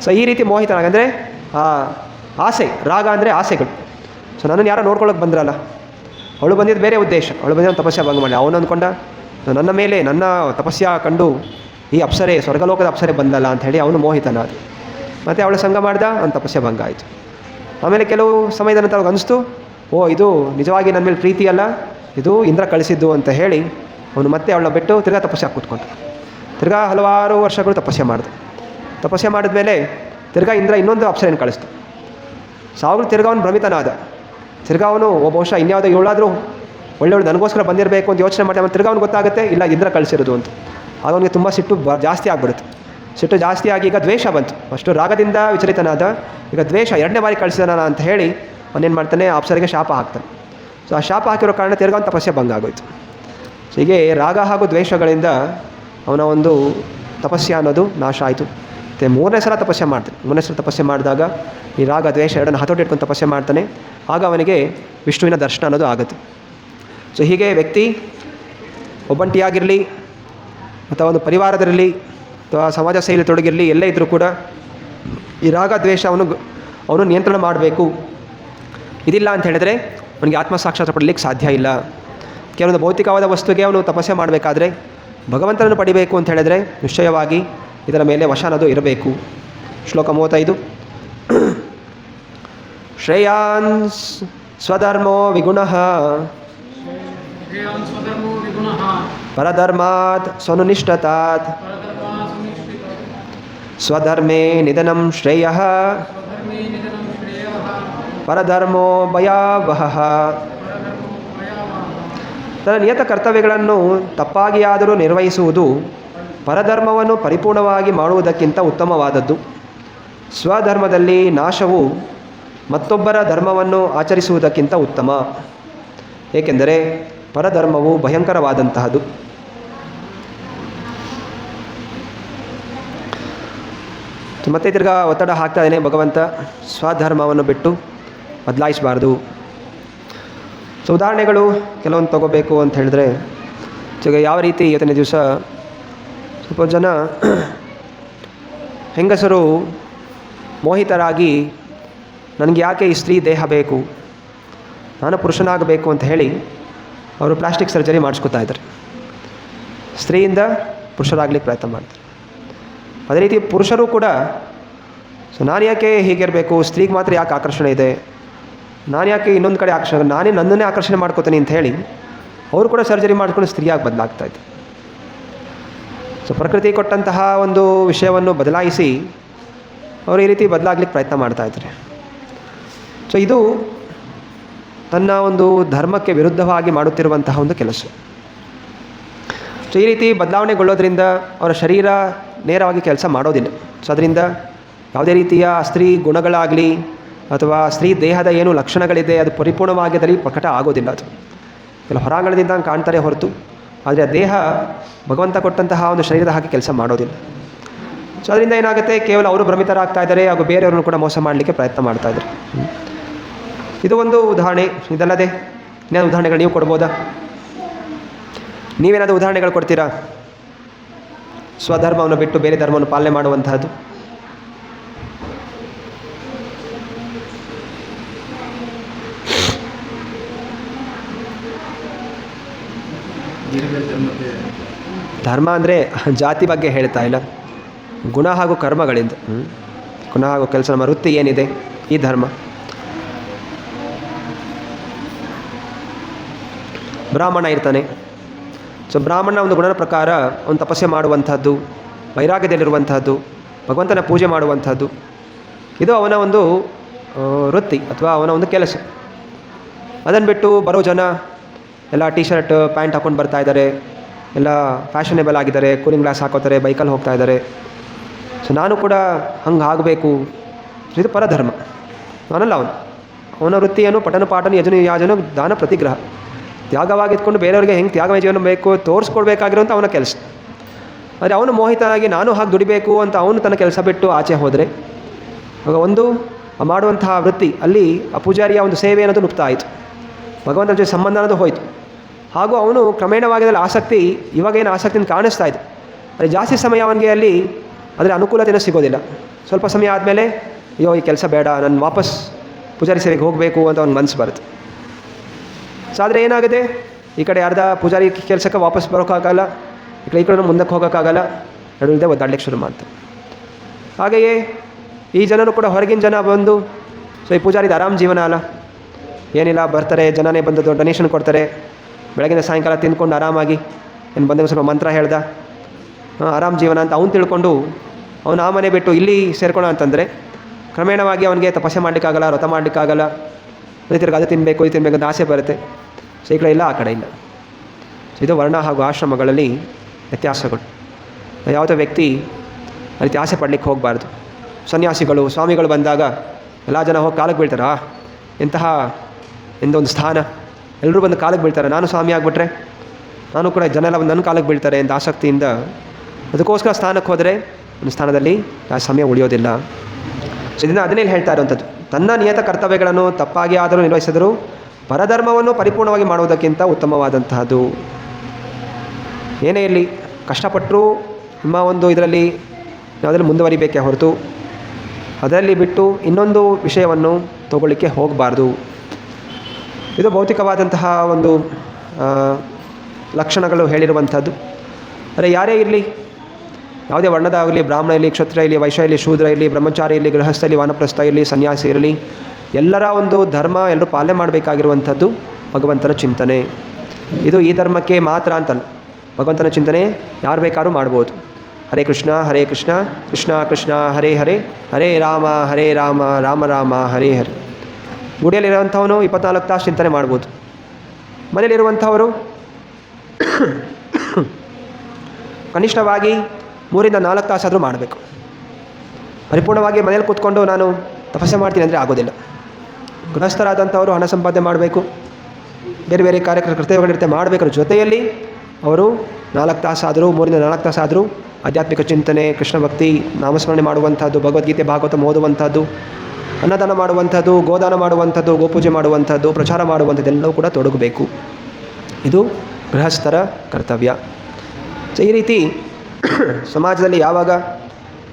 ಸೊ ಈ ರೀತಿ ಮೋಹಿತನಾಗ ಅಂದರೆ, ಆ, ಆಸೆ, ರಾಗ ಅಂದರೆ ಆಸೆಗಳು. ಸೊ ನನ್ನನ್ನು ಯಾರೋ ನೋಡ್ಕೊಳ್ಳೋಕೆ ಬಂದ್ರಲ್ಲ? ಅವಳು ಬಂದಿದ್ದು ಬೇರೆ ಉದ್ದೇಶ. ಅವಳು ಬಂದಿದ್ದು ತಪಸ್ಸೆ ಭಂಗ ಮಾಡಿ. ಅವನು ಅಂದ್ಕೊಂಡ ನನ್ನ ಮೇಲೆ ನನ್ನ ತಪಸ್ಯ ಕಂಡು ಈ ಅಪ್ಸರೆ, ಸ್ವರ್ಗಲೋಕದ ಅಪ್ಸರೆ ಬಂದಲ್ಲ ಅಂತ ಹೇಳಿ ಅವನು ಮೋಹಿತನಾದ. ಮತ್ತು ಅವಳ ಸಂಘ ಮಾಡ್ದ, ಅವನ ತಪಸ್ಯ ಭಂಗ ಆಯಿತು. ಆಮೇಲೆ ಕೆಲವು ಸಮಯದ ನಂತರ ಅವ್ರಿಗೆ ಅನಿಸ್ತು, ಓ, ಇದು ನಿಜವಾಗಿ ನನ್ನ ಮೇಲೆ ಪ್ರೀತಿ ಅಲ್ಲ, ಇದು ಇಂದ್ರ ಕಳಿಸಿದ್ದು ಅಂತ ಹೇಳಿ ಅವನು ಮತ್ತೆ ಅವಳ ಬಿಟ್ಟು ತಿರ್ಗಾ ತಪಸ್ಯ ಕೂತ್ಕೊಂಡ್ರು. ತಿರ್ಗಾ ಹಲವಾರು ವರ್ಷಗಳು ತಪಸ್ಯ ಮಾಡಿದ. ತಪಸ್ಯ ಮಾಡಿದ್ಮೇಲೆ ತಿರ್ಗಾ ಇಂದ್ರ ಇನ್ನೊಂದು ಅಪ್ಸರೆಯನ್ನು ಕಳಿಸ್ತು. ಸಾವಿರ ತಿರ್ಗಾ ಅವನು ಭ್ರಮಿತನಾದ. ತಿರ್ಗಾ ಅವನು ಬಹುಶಃ ಇನ್ಯಾವುದೋ ಇವಳಾದರೂ ಒಳ್ಳೆಯವಳು ನನಗೋಸ್ಕರ ಬಂದಿರಬೇಕು ಅಂತ ಯೋಚನೆ ಮಾಡಿ ಅವನು ತಿರ್ಗಿ ಗೊತ್ತಾಗುತ್ತೆ, ಇಲ್ಲ ಇಂದ್ರ ಕಳಿಸಿರೋದು ಅಂತ. ಆಗ ಅವನಿಗೆ ತುಂಬ ಸಿಟ್ಟು ಬ, ಜಾಸ್ತಿ ಆಗ್ಬಿಡುತ್ತೆ. ಸಿಟ್ಟು ಜಾಸ್ತಿ ಆಗಿ ಈಗ ದ್ವೇಷ ಬಂತು. ಅಷ್ಟು ರಾಗದಿಂದ ವಿಚಲಿತನಾದ, ಈಗ ದ್ವೇಷ ಎರಡನೇ ಬಾರಿ ಕಳಿಸಿದಾನ ಅಂತ ಹೇಳಿ ಅವನೇನು ಮಾಡ್ತಾನೆ ಆಪ್ಸರಿಗೆ ಶಾಪ ಹಾಕ್ತಾನೆ. ಸೊ ಆ ಶಾಪ ಹಾಕಿರೋ ಕಾರಣ ತಿರ್ಗಾ ಅವನ ತಪಸ್ಸೆ ಭಂಗ ಆಗೋಯ್ತು. ಹೀಗೆ ರಾಗ ಹಾಗೂ ದ್ವೇಷಗಳಿಂದ ಅವನ ಒಂದು ತಪಸ್ಸೆ ಅನ್ನೋದು ನಾಶ ಆಯಿತು. ಮತ್ತು ಮೂರನೇ ಸಲ ತಪಸ್ಸೆ ಮಾಡ್ತಾನೆ. ಮೂರನೇ ಸಲ ತಪಸ್ಸೆ ಮಾಡಿದಾಗ ಈ ರಾಗ, ದ್ವೇಷ ಎರಡನ್ನು ಹತೋಟಿ ಇಟ್ಕೊಂಡು ತಪಸ್ಸೆ ಮಾಡ್ತಾನೆ. ಆಗ ಅವನಿಗೆ ವಿಷ್ಣುವಿನ ದರ್ಶನ ಅನ್ನೋದು ಆಗುತ್ತೆ. ಸೊ ಹೀಗೆ ವ್ಯಕ್ತಿ ಒಬ್ಬಂಟಿಯಾಗಿರಲಿ ಅಥವಾ ಒಂದು ಪರಿವಾರದಲ್ಲಿರಲಿ ಅಥವಾ ಸಮಾಜ ಶೈಲಿ ತೊಡಗಿರಲಿ, ಎಲ್ಲೇ ಇದ್ದರೂ ಕೂಡ ಈ ರಾಗ ದ್ವೇಷ ಅವನು ಅವನು ನಿಯಂತ್ರಣ ಮಾಡಬೇಕು. ಇದಿಲ್ಲ ಅಂತ ಹೇಳಿದ್ರೆ ಅವನಿಗೆ ಆತ್ಮ ಸಾಕ್ಷಾತ್ಕಾರ ಪಡಲಿಕ್ಕೆ ಸಾಧ್ಯ ಇಲ್ಲ. ಕೆಲವೊಂದು ಭೌತಿಕವಾದ ವಸ್ತುಗೆ ಅವನು ತಪಸ್ಸೆ ಮಾಡಬೇಕಾದ್ರೆ ಭಗವಂತನನ್ನು ಪಡಿಬೇಕು ಅಂತ ಹೇಳಿದ್ರೆ ನಿಶ್ಚಯವಾಗಿ ಇದರ ಮೇಲೆ ವಶ ಅನ್ನೋದು ಇರಬೇಕು. ಶ್ಲೋಕ ಮೂವತ್ತೈದು. [clears throat] ಶ್ರೇಯಾನ್ ಸ್ವಧರ್ಮೋ ವಿಗುಣಃ ಪರಧರ್ಮಾತ್ ಸ್ವನುನಿಷ್ಠತಾತ್. ಸ್ವಧರ್ಮೇ ನಿಧನಂ ಶ್ರೇಯ. ಪರಧರ್ಮೋ ಭಯಾವಹ. ತನ್ನ ನಿಯತ ಕರ್ತವ್ಯಗಳನ್ನು ತಪ್ಪಾಗಿಯಾದರೂ ನಿರ್ವಹಿಸುವುದು ಪರಧರ್ಮವನ್ನು ಪರಿಪೂರ್ಣವಾಗಿ ಮಾಡುವುದಕ್ಕಿಂತ ಉತ್ತಮವಾದದ್ದು. ಸ್ವಧರ್ಮದಲ್ಲಿ ನಾಶವು ಮತ್ತೊಬ್ಬರ ಧರ್ಮವನ್ನು ಆಚರಿಸುವುದಕ್ಕಿಂತ ಉತ್ತಮ. ಏಕೆಂದರೆ ಪರಧರ್ಮವು ಭಯಂಕರವಾದಂತಹದು. ಮತ್ತೆ ತಿರ್ಗಾ ಒತ್ತಡ ಹಾಕ್ತಾ ಇದ್ದಾನೆ ಭಗವಂತ ಸ್ವಧರ್ಮವನ್ನು ಬಿಟ್ಟು ಬದಲಾಯಿಸಬಾರ್ದು. ಸೊ ಉದಾಹರಣೆಗಳು ಕೆಲವೊಂದು ತಗೋಬೇಕು ಅಂತ ಹೇಳಿದ್ರೆ ಈಗ ಯಾವ ರೀತಿ ಇವತ್ತಿನ ದಿವಸ ಸ್ವಲ್ಪ ಜನ [clears throat] ಹೆಂಗಸರು ಮೋಹಿತರಾಗಿ ನನಗೆ ಯಾಕೆ ಈ ಸ್ತ್ರೀ ದೇಹ ಬೇಕು, ನಾನು ಪುರುಷನಾಗಬೇಕು ಅಂತ ಹೇಳಿ ಅವರು ಪ್ಲಾಸ್ಟಿಕ್ ಸರ್ಜರಿ ಮಾಡಿಸ್ಕೊತಾ ಇದ್ದಾರೆ. ಸ್ತ್ರೀಯಿಂದ ಪುರುಷರಾಗ್ಲಿಕ್ಕೆ ಪ್ರಯತ್ನ ಮಾಡ್ತಾರೆ. ಅದೇ ರೀತಿ ಪುರುಷರು ಕೂಡ, ಸೊ ನಾನು ಯಾಕೆ ಹೀಗಿರಬೇಕು? ಸ್ತ್ರೀಗೆ ಮಾತ್ರ ಯಾಕೆ ಆಕರ್ಷಣೆ ಇದೆ? ನಾನು ಯಾಕೆ ಇನ್ನೊಂದು ಕಡೆ ಆಕರ್ಷಣೆ ನಾನೇ ನನ್ನನ್ನೇ ಆಕರ್ಷಣೆ ಮಾಡ್ಕೋತೀನಿ ಅಂತ ಹೇಳಿ, ಅವರು ಕೂಡ ಸರ್ಜರಿ ಮಾಡ್ಕೊಂಡು ಸ್ತ್ರೀಯಾಗಿ ಬದಲಾಗ್ತಾ ಇದ್ದಾರೆ ಸೊ ಪ್ರಕೃತಿ ಕೊಟ್ಟಂತಹ ಒಂದು ವಿಷಯವನ್ನು ಬದಲಾಯಿಸಿ, ಅವರು ಈ ರೀತಿ ಬದಲಾಗ್ಲಿಕ್ಕೆ ಪ್ರಯತ್ನ ಮಾಡ್ತಾ ಇದ್ದಾರೆ. ಸೊ ಇದು ತನ್ನ ಒಂದು ಧರ್ಮಕ್ಕೆ ವಿರುದ್ಧವಾಗಿ ಮಾಡುತ್ತಿರುವಂತಹ ಒಂದು ಕೆಲಸ. ಸೊ, ಈ ರೀತಿ ಬದಲಾವಣೆಗೊಳ್ಳೋದ್ರಿಂದ ಅವರ ಶರೀರ ನೇರವಾಗಿ ಕೆಲಸ ಮಾಡೋದಿಲ್ಲ. ಸೊ, ಅದರಿಂದ ಯಾವುದೇ ರೀತಿಯ ಸ್ತ್ರೀ ಗುಣಗಳಾಗಲಿ ಅಥವಾ ಸ್ತ್ರೀ ದೇಹದ ಏನು ಲಕ್ಷಣಗಳಿದೆ, ಅದು ಪರಿಪೂರ್ಣವಾಗಿ ಅದರಲ್ಲಿ ಪ್ರಕಟ ಆಗೋದಿಲ್ಲ ಅದು. ಕೆಲ ಹೊರಾಂಗಣದಿಂದ ಕಾಣ್ತಾರೆ ಹೊರತು, ಆದರೆ ಆ ದೇಹ ಭಗವಂತ ಕೊಟ್ಟಂತಹ ಒಂದು ಶರೀರದ ಹಾಗೆ ಕೆಲಸ ಮಾಡೋದಿಲ್ಲ. ಸೊ, ಅದರಿಂದ ಏನಾಗುತ್ತೆ, ಕೇವಲ ಅವರು ಭ್ರಮಿತರಾಗ್ತಾ ಇದ್ದಾರೆ ಹಾಗೂ ಬೇರೆಯವ್ರನ್ನು ಕೂಡ ಮೋಸ ಮಾಡಲಿಕ್ಕೆ ಪ್ರಯತ್ನ ಮಾಡ್ತಾ ಇದ್ದಾರೆ. ಇದು ಒಂದು ಉದಾಹರಣೆ, ಇದಲ್ಲದೆ ಇನ್ನೇನು ಉದಾಹರಣೆಗಳು ನೀವು ಕೊಡ್ಬೋದಾ? ನೀವೇನಾದರೂ ಉದಾಹರಣೆಗಳು ಕೊಡ್ತೀರಾ? ಸ್ವಧರ್ಮವನ್ನು ಬಿಟ್ಟು ಬೇರೆ ಧರ್ಮವನ್ನು ಪಾಲನೆ ಮಾಡುವಂತಹದ್ದು. ಧರ್ಮ ಅಂದರೆ ಜಾತಿ ಬಗ್ಗೆ ಹೇಳ್ತಾ ಇಲ್ಲ. ಗುಣ ಹಾಗೂ ಕರ್ಮಗಳಿಂದ. ಗುಣ ಹಾಗೂ ಕೆಲಸ ನಮ್ಮ ವೃತ್ತಿ ಏನಿದೆ? ಈ ಧರ್ಮ. ಬ್ರಾಹ್ಮಣ ಇರ್ತಾನೆ. ಸೊ ಬ್ರಾಹ್ಮಣ ಒಂದು ಗುಣದ ಪ್ರಕಾರ ಒಂದು ತಪಸ್ಸೆ ಮಾಡುವಂಥದ್ದು, ವೈರಾಗ್ಯದಲ್ಲಿರುವಂಥದ್ದು, ಭಗವಂತನ ಪೂಜೆ ಮಾಡುವಂಥದ್ದು, ಇದು ಅವನ ಒಂದು ವೃತ್ತಿ ಅಥವಾ ಅವನ ಒಂದು ಕೆಲಸ. ಅದನ್ನು ಬಿಟ್ಟು ಬರೋ ಜನ ಎಲ್ಲ ಟಿ ಶರ್ಟ್ ಪ್ಯಾಂಟ್ ಹಾಕೊಂಡು ಬರ್ತಾ ಇದ್ದಾರೆ, ಎಲ್ಲ ಫ್ಯಾಷನೇಬಲ್ ಆಗಿದ್ದಾರೆ ಕೂಲಿಂಗ್ ಗ್ಲಾಸ್ ಹಾಕೋತಾರೆ, ಬೈಕಲ್ಲಿ ಹೋಗ್ತಾ ಇದ್ದಾರೆ. ಸೊ ನಾನು ಕೂಡ ಹಂಗೆ ಆಗಬೇಕು. ಇದು ಪರಧರ್ಮ. ನಾನಲ್ಲ ಅವನು. ಅವನ ವೃತ್ತಿಯನ್ನು ಪಠನ ಪಾಠನ ಯಜನ ಯಾಜನ ದಾನ ಪ್ರತಿಗ್ರಹ. ತ್ಯಾಗವಾಗಿ ಇಟ್ಕೊಂಡು ಬೇರೆಯವ್ರಿಗೆ ಹೆಂಗೆ ತ್ಯಾಗಮಯ ಜೀವನ ಬೇಕು ತೋರಿಸ್ಕೊಡ್ಬೇಕಾಗಿರೋಂಥ ಅವನ ಕೆಲಸ. ಆದರೆ ಅವನು ಮೋಹಿತನಾಗಿ ನಾನು ಹಾಗೆ ದುಡಿಬೇಕು ಅಂತ ಅವನು ತನ್ನ ಕೆಲಸ ಬಿಟ್ಟು ಆಚೆ ಹೋದರೆ, ಆಗ ಒಂದು ಮಾಡುವಂತಹ ವೃತ್ತಿ, ಅಲ್ಲಿ ಆ ಪೂಜಾರಿಯ ಒಂದು ಸೇವೆ ಅನ್ನೋದು ಲುಪ್ತ ಆಯಿತು. ಭಗವಂತನ ಜೊತೆ ಸಂಬಂಧ ಅನ್ನೋದು ಹೋಯಿತು. ಹಾಗೂ ಅವನು ಕ್ರಮೇಣವಾಗಿ ಅದರಲ್ಲಿ ಆಸಕ್ತಿ ಇವಾಗ ಏನು ಆಸಕ್ತಿನ ಕಾಣಿಸ್ತಾ ಇದೆ. ಆದರೆ ಜಾಸ್ತಿ ಸಮಯ ಅವನಿಗೆ ಅಲ್ಲಿ ಅದರ ಅನುಕೂಲತೆಯೂ ಸಿಗೋದಿಲ್ಲ. ಸ್ವಲ್ಪ ಸಮಯ ಆದಮೇಲೆ, ಅಯ್ಯೋ ಈ ಕೆಲಸ ಬೇಡ, ನಾನು ವಾಪಸ್ ಪೂಜಾರಿ ಸೇವೆಗೆ ಹೋಗಬೇಕು ಅಂತ ಅವನ ಮನಸ್ಸು ಬರುತ್ತೆ. ಸೊ ಆದರೆ ಏನಾಗಿದೆ ಈ ಕಡೆ ಅರ್ಧ ಪೂಜಾರಿ ಕೆಲಸಕ್ಕೆ ವಾಪಸ್ ಬರೋಕ್ಕಾಗಲ್ಲ, ಈ ಕಡೆ ಈ ಕಡೆ ಮುಂದಕ್ಕೆ ಹೋಗೋಕ್ಕಾಗಲ್ಲ, ನಡುವಿದೆ ಒದ್ದಾಡ್ಲಿಕ್ಕೆ ಶುರು ಮಾಡ್ತಾರೆ ಹಾಗೆಯೇ ಈ ಜನರು ಕೂಡ ಹೊರಗಿನ ಜನ ಬಂದು, ಸೊ, ಈ ಪೂಜಾರಿದ ಆರಾಮ್ ಜೀವನ ಅಲ್ಲ? ಏನಿಲ್ಲ, ಬರ್ತಾರೆ, ಜನನೇ ಬಂದದ್ದು ಡೊನೇಷನ್ ಕೊಡ್ತಾರೆ. ಬೆಳಗಿನ ಸಾಯಂಕಾಲ ತಿಂದ್ಕೊಂಡು ಆರಾಮಾಗಿ. ಏನು ಬಂದಾಗ ಸ್ವಲ್ಪ ಮಂತ್ರ ಹೇಳ್ದ. ಆರಾಮ್ ಜೀವನ ಅಂತ ಅವ್ನು ತಿಳ್ಕೊಂಡು, ಅವನು ಆ ಮನೆ ಬಿಟ್ಟು ಇಲ್ಲಿ ಸೇರ್ಕೊಳ್ಳೋ ಅಂತಂದರೆ, ಕ್ರಮೇಣವಾಗಿ ಅವನಿಗೆ ತಪಸ್ಸೆ ಮಾಡಲಿಕ್ಕಾಗಲ್ಲ, ವ್ರತ ಮಾಡಲಿಕ್ಕಾಗಲ್ಲ. ಮತ್ತೆ ತಿರ್ಗಿ ಅದು ತಿನ್ನಬೇಕು ಇದು ತಿನ್ನಬೇಕು ಅಂತ ಆಸೆ ಬರುತ್ತೆ. ಸೊ ಈ ಕಡೆ ಇಲ್ಲ, ಆ ಕಡೆ ಇಲ್ಲ. ಸೊ ಇದು ವರ್ಣ ಹಾಗೂ ಆಶ್ರಮಗಳಲ್ಲಿ ವ್ಯತ್ಯಾಸಗಳು. ಯಾವುದೋ ವ್ಯಕ್ತಿ ರೀತಿ ಆಸೆ ಪಡಲಿಕ್ಕೆ ಹೋಗಬಾರ್ದು. ಸನ್ಯಾಸಿಗಳು, ಸ್ವಾಮಿಗಳು ಬಂದಾಗ ಎಲ್ಲ ಜನ ಹೋಗಿ ಕಾಲಕ್ಕೆ ಬೀಳ್ತಾರಾ? ಎಂತಹ ಎಂದೊಂದು ಸ್ಥಾನ. ಎಲ್ಲರೂ ಬಂದು ಕಾಲಕ್ಕೆ ಬೀಳ್ತಾರೆ? ನಾನು ಸ್ವಾಮಿ ಆಗಿಬಿಟ್ರೆ? ನಾನು ಕೂಡ ಜನ ಎಲ್ಲ ನನ್ನ ಕಾಲಕ್ಕೆ ಬೀಳ್ತಾರೆ ಅಂತ ಆಸಕ್ತಿಯಿಂದ ಅದಕ್ಕೋಸ್ಕರ ಸ್ಥಾನಕ್ಕೆ ಹೋದರೆ ಒಂದು ಸ್ಥಾನದಲ್ಲಿ ಆ ಸಮಯ ಉಳಿಯೋದಿಲ್ಲ. ಇದನ್ನು ಅದನ್ನೇ ಹೇಳ್ತಾ ಇರುವಂಥದ್ದು. ತನ್ನ ನಿಯತ ಕರ್ತವ್ಯಗಳನ್ನು ತಪ್ಪಾಗಿ ಆದರೂ ನಿರ್ವಹಿಸಿದರು ಪರಧರ್ಮವನ್ನು ಪರಿಪೂರ್ಣವಾಗಿ ಮಾಡುವುದಕ್ಕಿಂತ ಉತ್ತಮವಾದಂತಹದ್ದು. ಏನೇ ಇರಲಿ, ಕಷ್ಟಪಟ್ಟರೂ ನಿಮ್ಮ ಒಂದು ಇದರಲ್ಲಿ ಯಾವುದರಲ್ಲಿ ಮುಂದುವರಿಬೇಕೇ ಹೊರತು ಅದರಲ್ಲಿ ಬಿಟ್ಟು ಇನ್ನೊಂದು ವಿಷಯವನ್ನು ತಗೊಳ್ಳಿಕ್ಕೆ ಹೋಗಬಾರ್ದು. ಇದು ಭೌತಿಕವಾದಂತಹ ಒಂದು ಲಕ್ಷಣಗಳು ಹೇಳಿರುವಂಥದ್ದು ಅಂದರೆ ಯಾರೇ ಇರಲಿ ಯಾವುದೇ ವರ್ಣದಾಗಲಿ ಬ್ರಾಹ್ಮಣ ಇರಲಿ, ಕ್ಷತ್ರಿಯ ಇರಲಿ, ವೈಶ್ಯ ಇರಲಿ, ಶೂದ್ರ ಇರಲಿ, ಬ್ರಹ್ಮಚಾರಿ ಇರಲಿ, ಗೃಹಸ್ಥ ಇರಲಿ, ವಾನಪ್ರಸ್ಥ ಇರಲಿ, ಸನ್ಯಾಸಿ ಇರಲಿ, ಎಲ್ಲರ ಒಂದು ಧರ್ಮ ಎಲ್ಲರೂ ಪಾಲನೆ ಮಾಡಬೇಕಾಗಿರುವಂಥದ್ದು ಭಗವಂತನ ಚಿಂತನೆ. ಇದು ಈ ಧರ್ಮಕ್ಕೆ ಮಾತ್ರ ಅಂತಲ್ಲ. ಭಗವಂತನ ಚಿಂತನೆ ಯಾರು ಬೇಕಾದ್ರೂ ಮಾಡ್ಬೋದು. ಹರೇ ಕೃಷ್ಣ ಹರೇ ಕೃಷ್ಣ ಕೃಷ್ಣ ಕೃಷ್ಣ, ಹರೇ ಹರೇ ಹರೇ ರಾಮ ಹರೇ ರಾಮ ರಾಮ ರಾಮ, ಹರೇ ಹರೇ. ಗುಡಿಯಲ್ಲಿರುವಂಥವನು ಇಪ್ಪತ್ನಾಲ್ಕು ತಾಸು ಚಿಂತನೆ ಮಾಡ್ಬೋದು. ಮನೇಲಿರುವಂಥವರು [coughs] ಕನಿಷ್ಠವಾಗಿ ಮೂರಿಂದ ನಾಲ್ಕು ತಾಸಾದರೂ ಮಾಡಬೇಕು. ಪರಿಪೂರ್ಣವಾಗಿ ಮನೇಲಿ ಕೂತ್ಕೊಂಡು ನಾನು ತಪಸ್ಸೆ ಮಾಡ್ತೀನಿ ಅಂದರೆ ಆಗೋದಿಲ್ಲ. ಗೃಹಸ್ಥರಾದಂಥವರು ಹಣ ಸಂಪಾದನೆ ಮಾಡಬೇಕು. ಬೇರೆ ಬೇರೆ ಕಾರ್ಯಕ್ರಮ ಕೃತ್ಯಗಳಿರುತ್ತೆ ಮಾಡಬೇಕಾದ್ರ ಜೊತೆಯಲ್ಲಿ ಅವರು ನಾಲ್ಕು ತಾಸಾದರೂ ಮೂರಿಂದ ನಾಲ್ಕು ತಾಸಾದರೂ ಆಧ್ಯಾತ್ಮಿಕ ಚಿಂತನೆ, ಕೃಷ್ಣ ಭಕ್ತಿ, ನಾಮಸ್ಮರಣೆ ಮಾಡುವಂಥದ್ದು, ಭಗವದ್ಗೀತೆ, ಭಾಗವತ ಓದುವಂಥದ್ದು, ಅನ್ನದಾನ ಮಾಡುವಂಥದ್ದು, ಗೋದಾನ ಮಾಡುವಂಥದ್ದು, ಗೋಪೂಜೆ ಮಾಡುವಂಥದ್ದು, ಪ್ರಚಾರ ಮಾಡುವಂಥದ್ದೆಲ್ಲವೂ ಕೂಡ ತೊಡಗಬೇಕು. ಇದು ಗೃಹಸ್ಥರ ಕರ್ತವ್ಯ. ಸೊ ಈ ರೀತಿ [coughs] ಸಮಾಜದಲ್ಲಿ ಯಾವಾಗ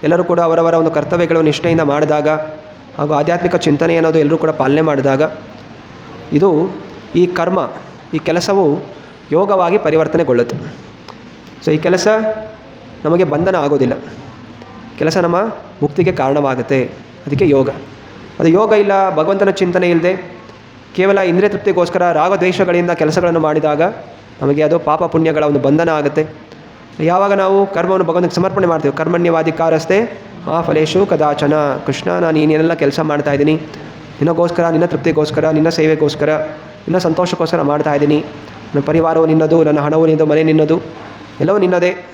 ಎಲ್ಲರೂ ಕೂಡ ಅವರವರ ಒಂದು ಕರ್ತವ್ಯಗಳು ನಿಷ್ಠೆಯಿಂದ ಮಾಡಿದಾಗ ಹಾಗೂ ಆಧ್ಯಾತ್ಮಿಕ ಚಿಂತನೆ ಅನ್ನೋದು ಎಲ್ಲರೂ ಕೂಡ ಪಾಲನೆ ಮಾಡಿದಾಗ ಇದು ಈ ಕರ್ಮ, ಈ ಕೆಲಸವು ಯೋಗವಾಗಿ ಪರಿವರ್ತನೆಗೊಳ್ಳುತ್ತೆ. ಸೊ ಈ ಕೆಲಸ ನಮಗೆ ಬಂಧನ ಆಗೋದಿಲ್ಲ. ಕೆಲಸ ನಮ್ಮ ಮುಕ್ತಿಗೆ ಕಾರಣವಾಗುತ್ತೆ. ಅದಕ್ಕೆ ಯೋಗ. ಅದು ಯೋಗ ಇಲ್ಲ, ಭಗವಂತನ ಚಿಂತನೆ ಇಲ್ಲದೆ ಕೇವಲ ಇಂದ್ರಿಯ ತೃಪ್ತಿಗೋಸ್ಕರ ರಾಗದ್ವೇಷಗಳಿಂದ ಕೆಲಸಗಳನ್ನು ಮಾಡಿದಾಗ ನಮಗೆ ಅದು ಪಾಪ ಪುಣ್ಯಗಳ ಒಂದು ಬಂಧನ ಆಗುತ್ತೆ. ಯಾವಾಗ ನಾವು ಕರ್ಮವನ್ನು ಭಗವಂತನಿಗೆ ಸಮರ್ಪಣೆ ಮಾಡ್ತೀವಿ? ಕರ್ಮಣ್ಯವಾಧಿಕಾರಸ್ತೆ ಆ ಫಲೇಶು ಕದಾಚನ. ಕೃಷ್ಣ, ನಾನು ಏನೇನೆಲ್ಲ ಕೆಲಸ ಮಾಡ್ತಾ ಇದ್ದೀನಿ. ನಿನಗೋಸ್ಕರ, ನಿನ್ನ ತೃಪ್ತಿಗೋಸ್ಕರ, ನಿನ್ನ ಸೇವೆಗೋಸ್ಕರ, ನಿನ್ನ ಸಂತೋಷಕ್ಕೋಸ್ಕರ ಮಾಡ್ತಾ ಇದ್ದೀನಿ. ನನ್ನ ಪರಿವಾರವು ನಿನ್ನದು, ನನ್ನ ಹಣವು ನಿನ್ನದು, ಮನೆ ನಿನ್ನದು, ಎಲ್ಲವೂ ನಿನ್ನದೇ.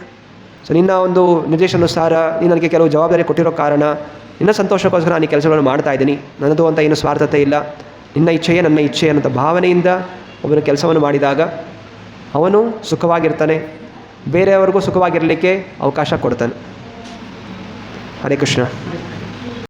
ಸೊ ನಿನ್ನ ಒಂದು ನಿರ್ದೇಶಾನುಸಾರ ನೀನು ನನಗೆ ಕೆಲವು ಜವಾಬ್ದಾರಿ ಕೊಟ್ಟಿರೋ ಕಾರಣ ನಿನ್ನ ಸಂತೋಷಕ್ಕೋಸ್ಕರ ನಾನು ಈ ಕೆಲಸಗಳನ್ನು ಮಾಡ್ತಾ ಇದ್ದೀನಿ. ನನ್ನದು ಅಂತ ಏನು ಸ್ವಾರ್ಥತೆ ಇಲ್ಲ. ನಿನ್ನ ಇಚ್ಛೆಯೇ ನನ್ನ ಇಚ್ಛೆ ಅನ್ನೋಂಥ ಭಾವನೆಯಿಂದ ಒಬ್ಬನ ಕೆಲಸವನ್ನು ಮಾಡಿದಾಗ ಅವನು ಸುಖವಾಗಿರ್ತಾನೆ. ಬೇರೆಯವ್ರಿಗೂ ಸುಖವಾಗಿರಲಿಕ್ಕೆ ಅವಕಾಶ ಕೊಡ್ತಾನೆ. ಹರೇ ಕೃಷ್ಣ.